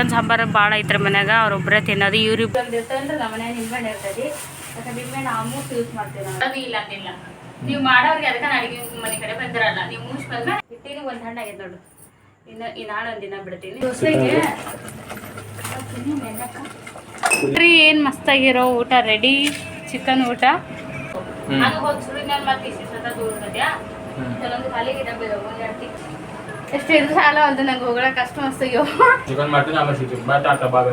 Chicken sambar ಭಾಳ ಐತ್ರ ಮನ್ಯಾಗ ಅವ್ರೊಬ್ಬರೇ ತಿನ್ನೋದು ಇವ್ರಿ ಬಂದಿರ್ತಂದ್ರೆ ನಮ್ಮ ಮನ್ಯಾಗ ನಿಂಬೆಹಣ್ಣು ಇರ್ತೈತಿ. ಯಾಕಂದ್ರೆ ನಿಂಬೆಹಣ್ಣು ಆಲ್ಮೋಸ್ಟ್ ಯೂಸ್ ಮಾಡ್ತೀವಿ ನಾವು. ಅದು ಇಲ್ಲ ನೀವು ಮಾಡೋರಿಗೆ ಅದಕ್ಕೆ ಅಡಿಗೆ ಮನೆ ಕಡೆ ಬಂದಿರಲ್ಲ. ನೀವು ಮುಗಿಸ್ ಬಂದ್ರೆ ಇಟ್ಟಿನಿ ಒಂದು ಹಣ್ಣು ಆಗಿದೆ ನೋಡು. ಇನ್ನು ಈ ನಾಳೆ ಒಂದು ದಿನ ಬಿಡ್ತೀನಿ. ದೋಸೆಗೆ ರೀ ಏನು ಮಸ್ತಾಗಿರೋ ಊಟ ರೆಡಿ ಚಿಕನ್ ಊಟ? ಅದು ಹೋಗಿ ಸುಳಿ ಮೇಲೆ ಮತ್ತೆ ಇಷ್ಟ ದೂರ ಇರ್ತದ್ಯಾ ಕೆಲವೊಂದು ಖಾಲಿಗೆ ಡಬ್ಬೆ ಒಂದು ಎರಡು ಎಷ್ಟು ಇದ್ರೆ ಸಾಲ ಅಂತ ನಂಗೆ ಹೋಗೋಕೆ ಕಷ್ಟ ಮಸ್ತಾಗ್ಯೋ ಚಿಕನ್ ಮಾಡ್ತೀನಿ ಆಮೇಲೆ ಸಿಗ್ತೀವಿ ಬಾಯ್ ಟಾಟಾ ಬಾಬೆ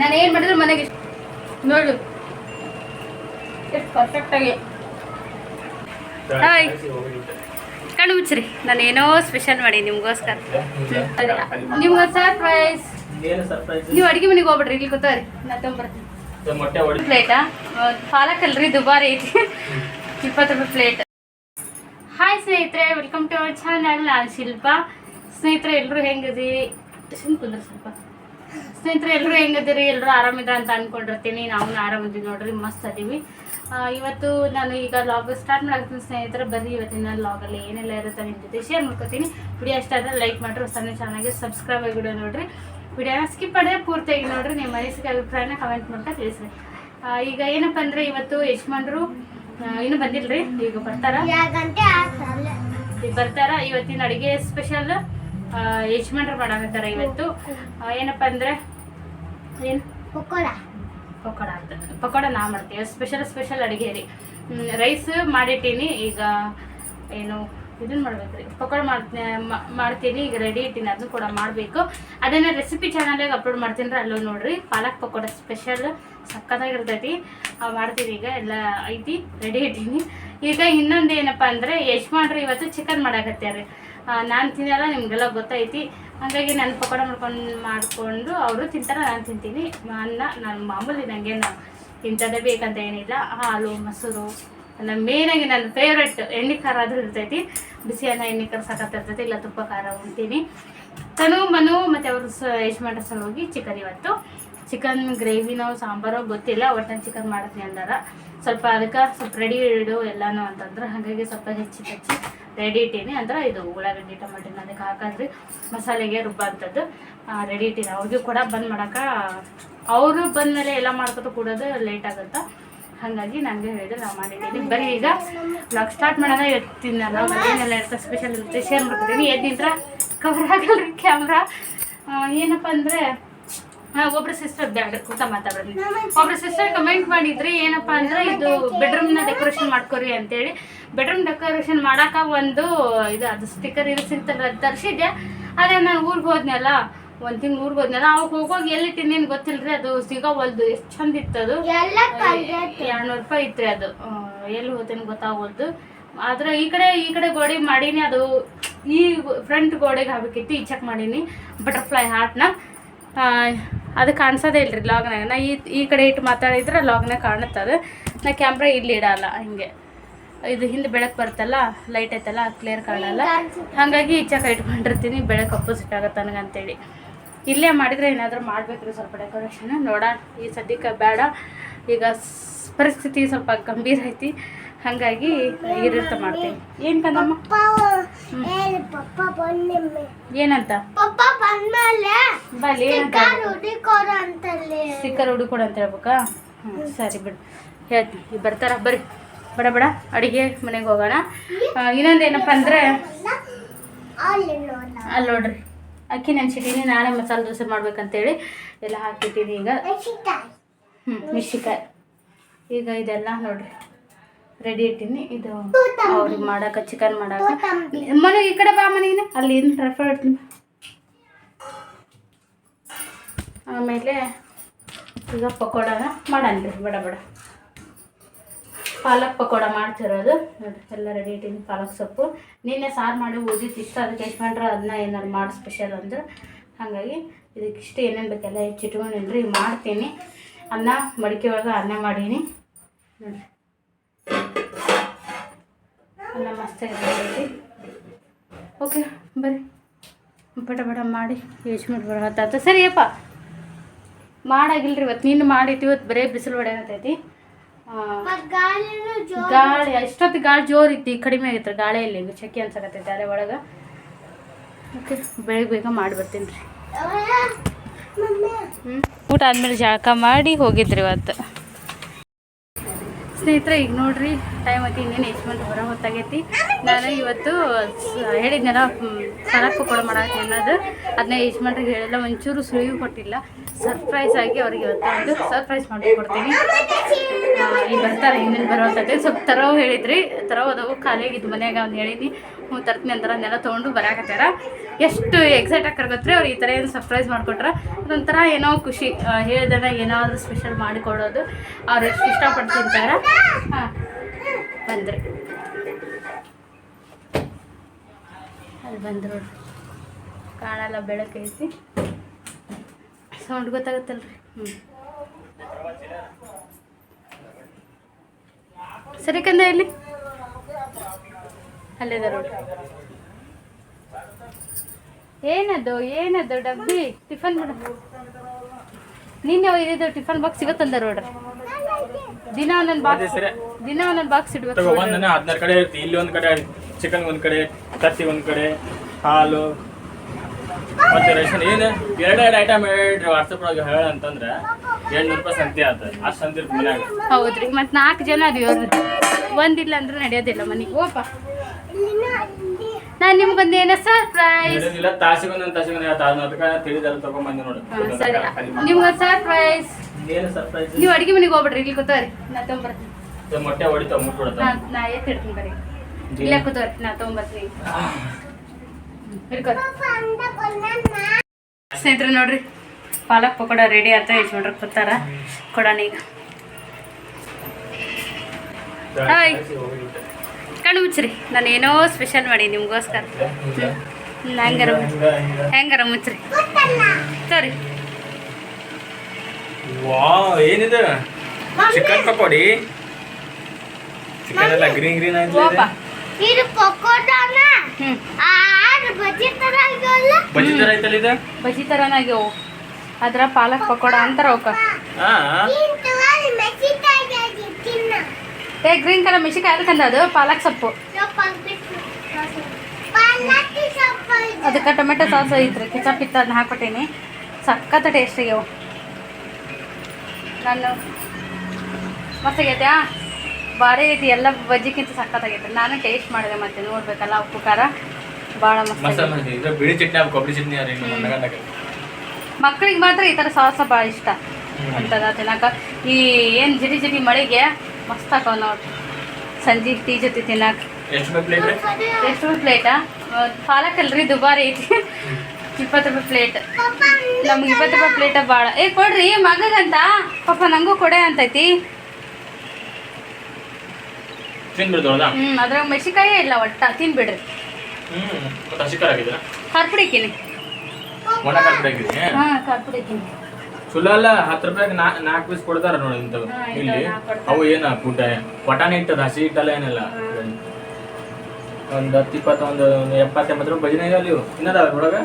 ನಾನು ಏನು ಮಾಡಿದ್ರು ಮನೆಗೆ ನೋಡು. ಎಷ್ಟು ಪರ್ಫೆಕ್ಟಾಗಿ ಹಾಯ್. ಕಣ್ಣು ಮುಚ್ಚ್ರಿ. ನಾನು ಏನೋ ಸ್ಪೆಷಲ್ ಮಾಡಿ ನಿಮ್ಗೋಸ್ಕರ. ನಿಮ್ಗೆ ಸರ್ಪ್ರೈಸ್ ನೀವು ಅಡುಗೆ ಮನೆಗೆ ಹೋಗ್ಬಿಡ್ರಿ. ಇಲ್ಲಿ ಕೂತವ್ರಿ. ನಾ ತೊಗೊಂಬರ್ತೀನಿ ಪ್ಲೇಟಾ ಪಾಲಕ್ ಅಲ್ರಿ ದುಬಾರಿ ಐತಿ. ಇಪ್ಪತ್ತು ರೂಪಾಯಿ ಪ್ಲೇಟ್ ಸ್ನೇಹಿತರೆ ವೆಲ್ಕಮ್ ಟು ಅವರ್ ಚಾನಲ್ ನಾನು ಶಿಲ್ಪ. ಸ್ನೇಹಿತರೆ ಎಲ್ಲರೂ ಹೆಂಗದಿರಿ ಕುಂದ್ರ ಸ್ವಲ್ಪ. ಸ್ನೇಹಿತರೆ ಎಲ್ಲರೂ ಹೆಂಗದಿರಿ? ಎಲ್ಲರೂ ಆರಾಮಿದ್ರ ಅಂತ ಅನ್ಕೊಂಡಿರ್ತೀನಿ. ನಾವು ಆರಾಮಿದ್ದೀವಿ ನೋಡ್ರಿ ಮಸ್ತ್ ಅದೀವಿ. ಇವತ್ತು ನಾನು ಈಗ ಲಾಗ್ ಸ್ಟಾರ್ಟ್ ಮಾಡ್ತೀನಿ ಸ್ನೇಹಿತರೆ. ಬರ್ರಿ ಇವತ್ತಿನ ಲಾಗಲ್ಲಿ ಏನೆಲ್ಲ ಇರುತ್ತೆ ನಿಮ್ಮ ಜೊತೆ ಶೇರ್ ಮಾಡ್ಕೊತೀನಿ. ವಿಡಿಯೋ ಇಷ್ಟ ಆದರೆ ಲೈಕ್ ಮಾಡಿರಿ ಹೊಸ ಚೆನ್ನಾಗಿ ಸಬ್ಸ್ಕ್ರೈಬ್ ಆಗಿ ವಿಡಿಯೋ ನೋಡ್ರಿ. ವಿಡಿಯೋನ ಸ್ಕಿಪ್ ಮಾಡಿದ್ರೆ ಪೂರ್ತಿಯಾಗಿ ನೋಡ್ರಿ. ನಿಮ್ಮ ಮನಸ್ಸಿಗೆ ಅಭಿಪ್ರಾಯನ ಕಮೆಂಟ್ ಮಾಡ್ತಾ ತಿಳಿಸ್ರಿ. ಈಗ ಏನಪ್ಪ ಅಂದರೆ ಇವತ್ತು ಯಜಮಾನ್ರು ಆ, ಇನ್ನೂ ಬಂದಿಲ್ರಿ ಈಗ ಬರ್ತಾರ? ಈಗ ಬರ್ತಾರ ಇವತ್ತಿನ ಅಡಿಗೆ ಸ್ಪೆಷಲ್ ಯಜಮಾನ್ರು ಮಾಡಾಕತ್ತಾರ ಇವತ್ತು. ಏನಪ್ಪ ಅಂದ್ರೆ ಏನು? ಪಕೋಡ. ಅಂತ. ಪಕೋಡ ನಾ ಮಾಡ್ತೀವಿ. ಸ್ಪೆಷಲ್ ಸ್ಪೆಷಲ್ ಅಡುಗೆ ರೀ. ರೈಸ್ ಮಾಡಿಟ್ಟೀನಿ. ಈಗ ಏನು ಇದನ್ನ ಮಾಡ್ಬೇಕ್ರಿ. ಪಕೋಡ ಮಾಡ್ತೀನಿ ಮಾಡ್ತೀನಿ, ಈಗ ರೆಡಿ ಇಟ್ಟಿನಿ ಅದನ್ನು ಕೂಡ ಮಾಡಬೇಕು. ಅದನ್ನ ರೆಸಿಪಿ ಚಾನಲ್ಗೆ ಅಪ್ಲೋಡ್ ಮಾಡ್ತೀನಿ ರೀ ಅಲ್ಲೂ ನೋಡ್ರಿ. ಪಾಲಕ್ ಪಕೋಡ ಸ್ಪೆಷಲ್ ಸಕ್ಕತ್ತಾಗಿರ್ತೈತಿ. ಮಾಡ್ತೀನಿ ಈಗ, ಎಲ್ಲ ಐತಿ ರೆಡಿ ಇಟ್ಟೀನಿ. ಈಗ ಇನ್ನೊಂದು ಏನಪ್ಪ ಅಂದರೆ, ಯಜಮಾನ್ರು ಇವತ್ತು ಚಿಕನ್ ಮಾಡಾಕತ್ತಾರೆ ನಾನು ತಿನ್ನಲ್ಲ, ನಿಮಗೆಲ್ಲ ಗೊತ್ತೈತಿ. ಹಾಗಾಗಿ ನಾನು ಪಕೋಡ ಮಾಡ್ಕೊಂಡು, ಮಾಡಿಕೊಂಡು ಅವರು ತಿಂತಾರೆ, ನಾನು ತಿಂತೀನಿ. ಅನ್ನ, ನಾನು ಮಾಮೂಲಿ ನನಗೆ ಇಂಥದ್ದೇ ಬೇಕಂತ ಏನಿಲ್ಲ. ಹಾಲು, ಮೊಸರು ನನ್ನ ಮೇನಾಗಿ ನನ್ನ ಫೇವ್ರೆಟ್ ಎಣ್ಣೆ ಖಾರ ಆದರೂ ಇರ್ತೈತಿ. ಬಿಸಿ ಅನ್ನ ಎಣ್ಣೆ ಖಾರ ಸಾಕತ್ತಿರ್ತೈತಿ ಇಲ್ಲ ತುಪ್ಪ, ಖಾರ ಉಣ್ತೀನಿ ತನು ಮನು ಮತ್ತು ಅವರು ಸ ಸಲ ಸಲುವಾಗಿ ಚಿಕನ್ ಇವತ್ತು. ಚಿಕನ್ ಗ್ರೇವಿನೋ ಸಾಂಬಾರೋ ಗೊತ್ತಿಲ್ಲ ಒಟ್ಟೆ ಚಿಕನ್ ಮಾಡ್ತೀನಿ ಅಂದಾರ. ಸ್ವಲ್ಪ ಅದಕ್ಕೆ ಸ್ವಲ್ಪ ರೆಡಿ ಇಡು ಎಲ್ಲಾನು ಅಂತಂದ್ರೆ. ಹಾಗಾಗಿ ಸ್ವಲ್ಪ ಹೆಚ್ಚಿ ಹೆಚ್ಚಿ ರೆಡಿ ಇಟ್ಟೀನಿ ಅಂದ್ರೆ ಇದು ಉಳ್ಳಾಗಡ್ಡಿ ಟೊಮೆಟೊನ ಅದಕ್ಕೆ ಹಾಕಿದ್ರಿ. ಮಸಾಲೆಗೆ ರುಬ್ಬಂಥದ್ದು ರೆಡಿ ಇಟ್ಟೀನಿ. ಅವ್ರಿಗೂ ಕೂಡ ಬಂದ್ ಮಾಡೋಕೆ ಅವರು ಬಂದಮೇಲೆ ಎಲ್ಲ ಮಾಡ್ಕೊತ ಕೂಡೋದು ಲೇಟ್ ಆಗುತ್ತೆ? ಹಾಗಾಗಿ ನನಗೆ ಹೇಳಿದ್ರೆ ನಾವು ಮಾಡಿದ್ದೀನಿ ಬರೀ ಈಗ ಬ್ಲಾಗ್ ಸ್ಟಾರ್ಟ್ ಮಾಡೋಣ. ಇರ್ತೀನಿ ನಾವು ಏನೆಲ್ಲ ಇರ್ತದೆ ಸ್ಪೆಷಲ್ ಇರುತ್ತೆ ಶೇರ್ ಮಾಡ್ಕೊತೀನಿ. ಎದ್ದಿಂದ್ರ ಕವರ್ ಆಗಲ್ರಿ ಕ್ಯಾಮ್ರಾ ಏನಪ್ಪ ಅಂದರೆ ಒಬ್ರು ಸಿಸ್ಟರ್ ಬ್ಯಾಡ ಕೂತ ಮಾತಾಡೋದು ಒಬ್ರು ಸಿಸ್ಟರ್ ಕಮೆಂಟ್ ಮಾಡಿದ್ರಿ ಏನಪ್ಪ ಅಂದ್ರೆ, ಇದು ಬೆಡ್ರೂಮ್ನ ಡೆಕೋರೇಷನ್ ಮಾಡ್ಕೊರಿ ಅಂತೇಳಿ. ಬೆಡ್ರೂಮ್ ಡೆಕೋರೇಷನ್ ಮಾಡೋಕೆ ಒಂದು, ಇದು ಅದು ಸ್ಟಿಕ್ಕರ್ ಇದು ಸಿಗ್ತಲ್ಲ, ಅದು ತರಿಸಿದ್ದೆ ಅದೇ ನಾನು ಊರಿಗೆ ಹೋದ್ನಲ್ಲ ಒಂದ್ ತಿಂಗ್ ಊರಿಗೆ ಹೋದ್ನಲ್ಲ ಅವಾಗ ಹೋಗೋಗಿ ಎಲ್ಲಿ ತಿಂದೇನು ಗೊತ್ತಿಲ್ರಿ ಅದು ಸಿಗೋವಲ್ದು ಎಷ್ಟು ಚಂದ ಇತ್ತು ಅದು ಎರಡ್ನೂರು ರೂಪಾಯಿ ಇತ್ರಿ ಅದು. ಎಲ್ಲಿ ಹೋತೇನೆ ಗೊತ್ತಾಗೋಲ್ದು ಆದ್ರೆ ಈ ಕಡೆ ಈ ಕಡೆ ಗೋಡೆ ಮಾಡೀನಿ ಅದು ಈ ಫ್ರಂಟ್ ಗೋಡೆಗೆ ಹಾಕ್ಬೇಕಿತ್ತು ಈ ಚೆಕ್ ಮಾಡೀನಿ ಬಟರ್ಫ್ಲೈ ಹಾರ್ಟ್ನ. ಅದು ಕಾಣಿಸೋದೇ ಇಲ್ರಿ ಲಾಗ್ನಾಗ. ನಾ ಈ ಈ ಕಡೆ ಇಟ್ಟು ಮಾತಾಡಿದ್ರೆ ಲಾಗ್ನಾಗ ಕಾಣುತ್ತದು ನಾ ಕ್ಯಾಮ್ರಾ ಇಲ್ಲಿ ಇಡಲ್ಲ ಹಿಂಗೆ. ಇದು ಹಿಂದೆ ಬೆಳಕು ಬರುತ್ತಲ್ಲ ಲೈಟ್ ಐತಲ್ಲ ಕ್ಲಿಯರ್ ಕಾಣಲ್ಲ. ಹಾಗಾಗಿ ಈ ಚೆಕ್ ಇಟ್ಕೊಂಡಿರ್ತೀನಿ ಬೆಳಕು ಅಪೋಸಿಟ್ ಆಗತ್ತೆ ನನಗಂತೇಳಿ. ಇಲ್ಲೇ ಮಾಡಿದರೆ ಏನಾದರೂ ಮಾಡ್ಬೇಕ್ರಿ ಸ್ವಲ್ಪ ಡೆಕೋರೇಷನ್ ನೋಡೋಣ ಈ ಸದ್ಯಕ್ಕೆ ಬೇಡ. ಈಗ ಪರಿಸ್ಥಿತಿ ಸ್ವಲ್ಪ ಗಂಭೀರ ಐತಿ. ಹಾಗಾಗಿ ಇರುತ್ತೆ ಮಾಡ್ತೀನಿ. ಏನು ಕಂದಮ್ಮ ಏನಂತ? ಅಂತಲ್ಲಿ. ಸ್ಟಿಕ್ಕರ್ ಹುಡುಕೊಡು ಅಂತ ಹೇಳ್ಬೇಕಾ? ಹ್ಞೂ ಸರಿ ಬಿಡು. ಹೇಳ್ತೀನಿ. ಬರ್ತಾರ? ಬರ್ರಿ. ಬಡ ಬಡ. ಅಡುಗೆ ಮನೆಗೆ ಹೋಗೋಣ. ಇನ್ನೊಂದು ಏನಪ್ಪ ಅಂದರೆ ಅಲ್ಲಿ ನೋಡ್ರಿ ಅಕ್ಕಿ ನೆನ್ಸಿಟ್ಟೀನಿ, ನಾಳೆ ಮಸಾಲೆ ದೋಸೆ ಮಾಡ್ಬೇಕಂತೇಳಿ ಎಲ್ಲ ಹಾಕಿಟ್ಟಿನಿ ಈಗ. ಹ್ಞೂ ಮಿಶಿಕಾಯಿ ಈಗ ಇದೆಲ್ಲ ನೋಡ್ರಿ ರೆಡಿ ಇಟ್ಟೀನಿ. ಇದು ಅವ್ರಿಗೆ ಮಾಡಕ್ಕೆ ಚಿಕನ್ ಮಾಡಾಕ. ಮನೆಗೆ ಈ ಕಡೆ ಬಾ ಮನೆಗೆ ಅಲ್ಲಿ ರೆಫರ್ ಇಡ್ತೀನಿ. ಆಮೇಲೆ ಈಗ ಪಕೋಡನ ಮಾಡನ್ರಿ, ಬಡ ಬಡ. ಪಾಲಕ್ ಪಕೋಡ ಮಾಡ್ತಿರೋದು. ನೋಡಿ ಎಲ್ಲ ರೆಡಿ ಇಟ್ಟೀನಿ ಪಾಲಕ್ ಸೊಪ್ಪು. ನಿನ್ನೆ ಸಾರು ಮಾಡಿ ಇಷ್ಟ ಅದಕ್ಕೆ ಮಾಡ್ರೆ ಅದನ್ನ ಏನಾದ್ರು ಮಾಡಿ ಸ್ಪೆಷಲ್ ಅಂದ್ರೆ. ಹಾಗಾಗಿ ಇದಕ್ಕೆ ಇಷ್ಟು ಏನೇನು ಬೇಕೆಲ್ಲ ಹೆಚ್ಚಿಟ್ಕೊಂಡಿನ್ರಿ ಮಾಡ್ತೀನಿ. ಅನ್ನ ಮಡಿಕೆ ಒಳಗೆ ಅನ್ನ ಮಾಡೀನಿ. ಅನ್ನ ಓಕೆ, ಬರ್ರಿ. ಬಡ ಬಡ ಮಾಡಿ ಯಜಮಾನ್ ಬರತ್ತಾತ ಸರಿಯಪ್ಪ. ಮಾಡಾಗಿಲ್ರಿ ಇವತ್ತು. ನೀನು ಮಾಡಿತ್ತು ಇವತ್ತು ಬರೇ ಬಿಸಿಲು ಹೊಡೆಯತೈತಿ ಗಾಳಿನೂ ಜೋ ಗಾಳಿ ಎಷ್ಟೊತ್ತು ಗಾಳಿ ಜೋರು ಇತ್ತು ಕಡಿಮೆ ಆಗಿತ್ತು ಗಾಳಿಯಲ್ಲಿ ಈಗ ಚಕ್ಕಿ ಅನ್ಸಕತ್ತೈತೆ ತಲೆ ಒಳಗೆ. ಓಕೆ ಬೆಳಗ್ಗೆ ಬೇಗ ಮಾಡಿಬಿಡ್ತೀನಿ ರೀ. ಊಟ ಆದಮೇಲೆ ಜಳಕ ಮಾಡಿ ಹೋಗಿದ್ರಿ ಇವತ್ತು. ಸ್ನೇಹಿತರೆ, ಈಗ ನೋಡ್ರಿ ಟೈಮ್ ಐತಿ ಇನ್ನೇನು ಯಜಮಾನ್ ಬರೋ ಹೊತ್ತಾಗೈತಿ. ನಾನು ಇವತ್ತು ಹೇಳಿದ್ನಲ್ಲ ಸಲಕ್ ಪಕೋಡ ಮಾಡಕ್ಕೆ ಅನ್ನೋದು. ಅದನ್ನ ಯಜಮಾನ್ರಿಗೆ ಹೇಳಿಲ್ಲ, ಒಂಚೂರು ಸುಳಿವು ಕೊಟ್ಟಿಲ್ಲ. ಸರ್ಪ್ರೈಸ್ ಆಗಿ ಅವ್ರಿಗೆ ಇವತ್ತು ಒಂದು ಸರ್ಪ್ರೈಸ್ ಮಾಡಿ ಕೊಡ್ತೀನಿ. ಈಗ ಬರ್ತಾರೆ, ಇನ್ನೇನು ಬರೋ ಹೊತ್ತೈತಿ ಸ್ವಲ್ಪ ತರೋ ಹೇಳಿದ್ರಿ ತರೋ ಅದಾವು ಖಾಲಿಯಾಗಿದ್ದು ಮನ್ಯಾಗ ಅವ್ನು ಹೇಳಿನಿ ಹ್ಞೂ ತರ್ತೀನಿ ಅಂತಾರ ಅದನ್ನೆಲ್ಲ ತೊಗೊಂಡು ಬರಾಕತ್ತಾರ. ಎಷ್ಟು ಎಕ್ಸೈಟ್ ಆಗಿ ಗೊತ್ತ್ರಿ ಅವ್ರು ಈ ಥರ ಏನು ಸರ್ಪ್ರೈಸ್ ಮಾಡಿಕೊಟ್ರೆ ಅದೊಂಥರ ಏನೋ ಖುಷಿ ಹೇಳ್ದನ ಏನಾದರೂ ಸ್ಪೆಷಲ್ ಮಾಡಿಕೊಡೋದು. ಅವ್ರು ಎಷ್ಟು ಇಷ್ಟಪಟ್ಟು ಬಂದ್ರಿ. ಅಲ್ಲಿ ಬಂದ್ರು ಕಾಣಲ್ಲ ಬೆಳಕೈತಿ ಸೌಂಡ್ ಗೊತ್ತಾಗುತ್ತಲ್ರಿ? ಹ್ಞೂ ಸರಿ ಕಂದ ಇಲ್ಲಿ. ಅಲ್ಲಿದೆ ನೋಡಿ. ಏನದು ಏನದು ಡಬ್ಬಿ? ಟಿಫನ್ ಬಿಡ ನಿನ್ನೆ ಒಯ್ದಿದ್ದು ಟಿಫನ್ ಬಾಕ್ಸ್ ಇವತ್ತು ತಂದ ನೋಡ್ರಿ. ದಿನ ಒಂದೊಂದು ಬಾಕ್ಸ್ ಸರಿ. ದಿನ ಒಂದೊಂದು ಬಾಕ್ಸ್ ಇಡ್ಬೇಕು ಒಂದನೇ ಹದಿನಾರು ಕಡೆ ಇರ್ತೀವಿ ಇಲ್ಲಿ ಒಂದ್ ಕಡೆ ಚಿಕನ್ ಒಂದ್ ಕಡೆ ತತ್ತಿ ಒಂದ್ ಕಡೆ ಹಾಲು. ಮತ್ತೆ ರೇಷನ್ ಏನು ಎರಡು ಐಟಮ್ ಹೇಳಿ ವಾಟ್ಸಪ್ ಒಳಗೆ ಹೇಳ ಅಂತಂದ್ರೆ ಎಂಟ್ನೂರು ರೂಪಾಯಿ ಸಂತೆ ಆತ. ಅಷ್ಟು ಸಂತೆ ಇರ್ತದೆ ಮನ್ಯಾಗ. ಹೌದ್ರಿ. ಮತ್ತೆ ನಾಲ್ಕು ಜನ ಅದೀವಿ ಒಂದಿಲ್ಲ ಅಂದ್ರೆ ನಡೆಯೋದಿಲ್ಲ ಮನೆಗೆ. ಓಪ. ನಾನು ನಿಮ್ಗೊಂದು ಏನೋ ಸರ್ಪ್ರೈಸ್ ನಡೆಯೋದಿಲ್ಲ ತಾಸಿಗೆ ಒಂದೊಂದು ತಾಸಿಗೆ ಒಂದೊಂದು ತಾಸು ಅದಕ್ಕೆ ತಿಳಿದಾರ ತಗೊಂಬಂದಿ ನೋಡು. ಸರಿ. ನಿಮ್ಗೊಂದು ಸರ್ಪ್ರೈಸ್ ಏನು ಸರ್ಪ್ರೈಸ್ ನೀವು ಅಡಿಗೆ ಮನೆಗೆ ಹೋಗ್ಬಿಡ್ರಿ ಇಲ್ಲಿ ಕೂತವ್ರಿ ನಾ ತೊಗೊಂಬರ್ತೀನಿ. ಮೊಟ್ಟೆ ಹೊಡಿತಾವ ಮುಟ್ಬಿಡತ್ತ ನಾ ನಾ ಎತ್ತಿಡ್ತೀನಿ ಬರ್ರಿ. ಇಲ್ಲೇ ಕೂತವ್ರಿ ನಾ ತೊಗೊಂಬರ್ತೀನಿ. ಹಿಡ್ಕೊರಿ ಸ್ನೇಹಿತರೆ ನೋಡ್ರಿ ಪಾಲಕ್ ಪಕೋಡ ರೆಡಿ ಆಯ್ತಾ? ಯಜಮಾನ್ರ ಕೂತಾರ. ಕೊಡೋಣ ಈಗ. ಹಾಯ್. ಕಣ್ಣು ಮುಚ್ಚ್ರಿ. ನಾನು ಏನೋ ಸ್ಪೆಷಲ್ ಮಾಡಿ ನಿಮ್ಗೋಸ್ಕರ. ಹ್ಮ್, ಹಂಗಾರ ಮುಚ್ಚ್- ಹೆಂಗಾರ ಮುಚ್ಚ್ರಿ? ಸರಿ ವಾವ್ ಏನಿದೆ? ಚಿಕನ್ ಪಕೋಡಿ? ಚಿಕನ್ ಎಲ್ಲ ಗ್ರೀನ್ ಗ್ರೀನ್ ಆಗಿದೆ ಇದು? ಪಕೋಡನ ಹ್ಞೂ ಆರು ಬಜ್ಜಿ ತರ ಆಗ್ಯಾವಲ್ಲ ಬಜ್ಜಿ ತರ ಐತಲ್ಲ ಇದು? ಬಜ್ಜಿ ಥರನಾಗ್ಯವು ಅದ್ರ ಪಾಲಕ್ ಪಕೋಡ ಅಂತಾರ ಅವಕ್ಕ. ಹಾ ತಿನ್ನ. ಏ ಗ್ರೀನ್ ಕಲರ್ ಮೆಣಸಿನ್ಕಾಯಿ ಅದಕ್ಕಂದ ಅದು? ಪಾಲಕ್ ಸೊಪ್ಪು. ಅದಕ್ಕೆ ಟೊಮೆಟೊ ಸಾಸ್ ಐತ್ರಿ. ಕಿಚಪ್ ಇತ್ತು ಅದನ್ನ ಹಾಕ್ಬಿಟ್ಟೀನಿ. ಸಕ್ಕತ್ತ ಟೇಸ್ಟ್ ಆಗ್ಯಾವ. ನಾನು ಮಸ್ತಾಗೈತೆ ಭಾರಿ ಐತಿ ಎಲ್ಲ ಬಜ್ಜಿಕ್ಕಿಂತ ಸಖತ್ತಾಗೈತೆ ನಾನು ಟೇಸ್ಟ್ ಮಾಡಿದೆ ಮತ್ತೆ ನೋಡ್ಬೇಕಲ್ಲ ಉಪ್ಪು ಖಾರ? ಭಾಳ ಮಸ್ತ್ ಬಿಳಿ ಚಟ್ನಿ ಕೊಬ್ಬರಿ ಚಟ್ನಿ ಮಕ್ಕಳಿಗೆ ಮಾತ್ರ ಈ ಥರ ಸಾಸ ಭಾಳ ಇಷ್ಟ. ಅಂತದ ತಿನ್ನಕ. ಈ ಏನು ಜಿಡಿ ಜಿಡಿ ಮಳೆಗೆ ಮಸ್ತ್ ಹಾಕವ್ ನೋಡ್ರಿ ಸಂಜೆ ಟೀ ಜೊತೆ ತಿನ್ನಕ್ಕೆ ಎಷ್ಟು ಪ್ಲೇಟ್ ಎಷ್ಟು ರೂಪಾಯಿ ಪ್ಲೇಟಾ ಪಾಲಕ್ ಅಲ್ರಿ ದುಬಾರಿ ಐತಿ. ಇಪ್ಪತ್ತು ರೂಪಾಯಿ ಪ್ಲೇಟ್ ನಮ್ಗೆ ಇಪ್ಪತ್ತು ರೂಪಾಯಿ ಪ್ಲೇಟ ಭಾಳ ಏ ಕೊಡ್ರಿ ಮಗಗಂತ? ಪಾಪ ನಂಗೂ ಕೊಡೆ ಅಂತೈತಿ. ಹ್ಞೂ ಅದ್ರಾಗ ಮೆಣಸಿಕಾಯೇ ಇಲ್ಲ ಒಟ್ಟ ತಿನ್ಬಿಡ್ರಿ. ಕರ್ಪುಡಿಕಿನಿ ಹಾಂ ಹತ್ತು ರೂಪಾಯಿಗೆ ನಾಲ್ಕು ಪೀಸ್ ಕೊಡ್ತಾರ ನೋಡಿ ಇಂಥವು. ಇಲ್ಲಿ. ಅವು ಏನ ಪುಟ ಪಟಾಣಿ ಇಟ್ಟದ ಹಸಿ ಏನಿಲ್ಲ. ಒಂದು ಹತ್ತು ಇಪ್ಪತ್ತೊಂದು ರೂಪಾಯಿ ಬಜಿನ ಅಲ್ಲಿ ಇವು. ಇನ್ನದಾವ ಒಳಗೆ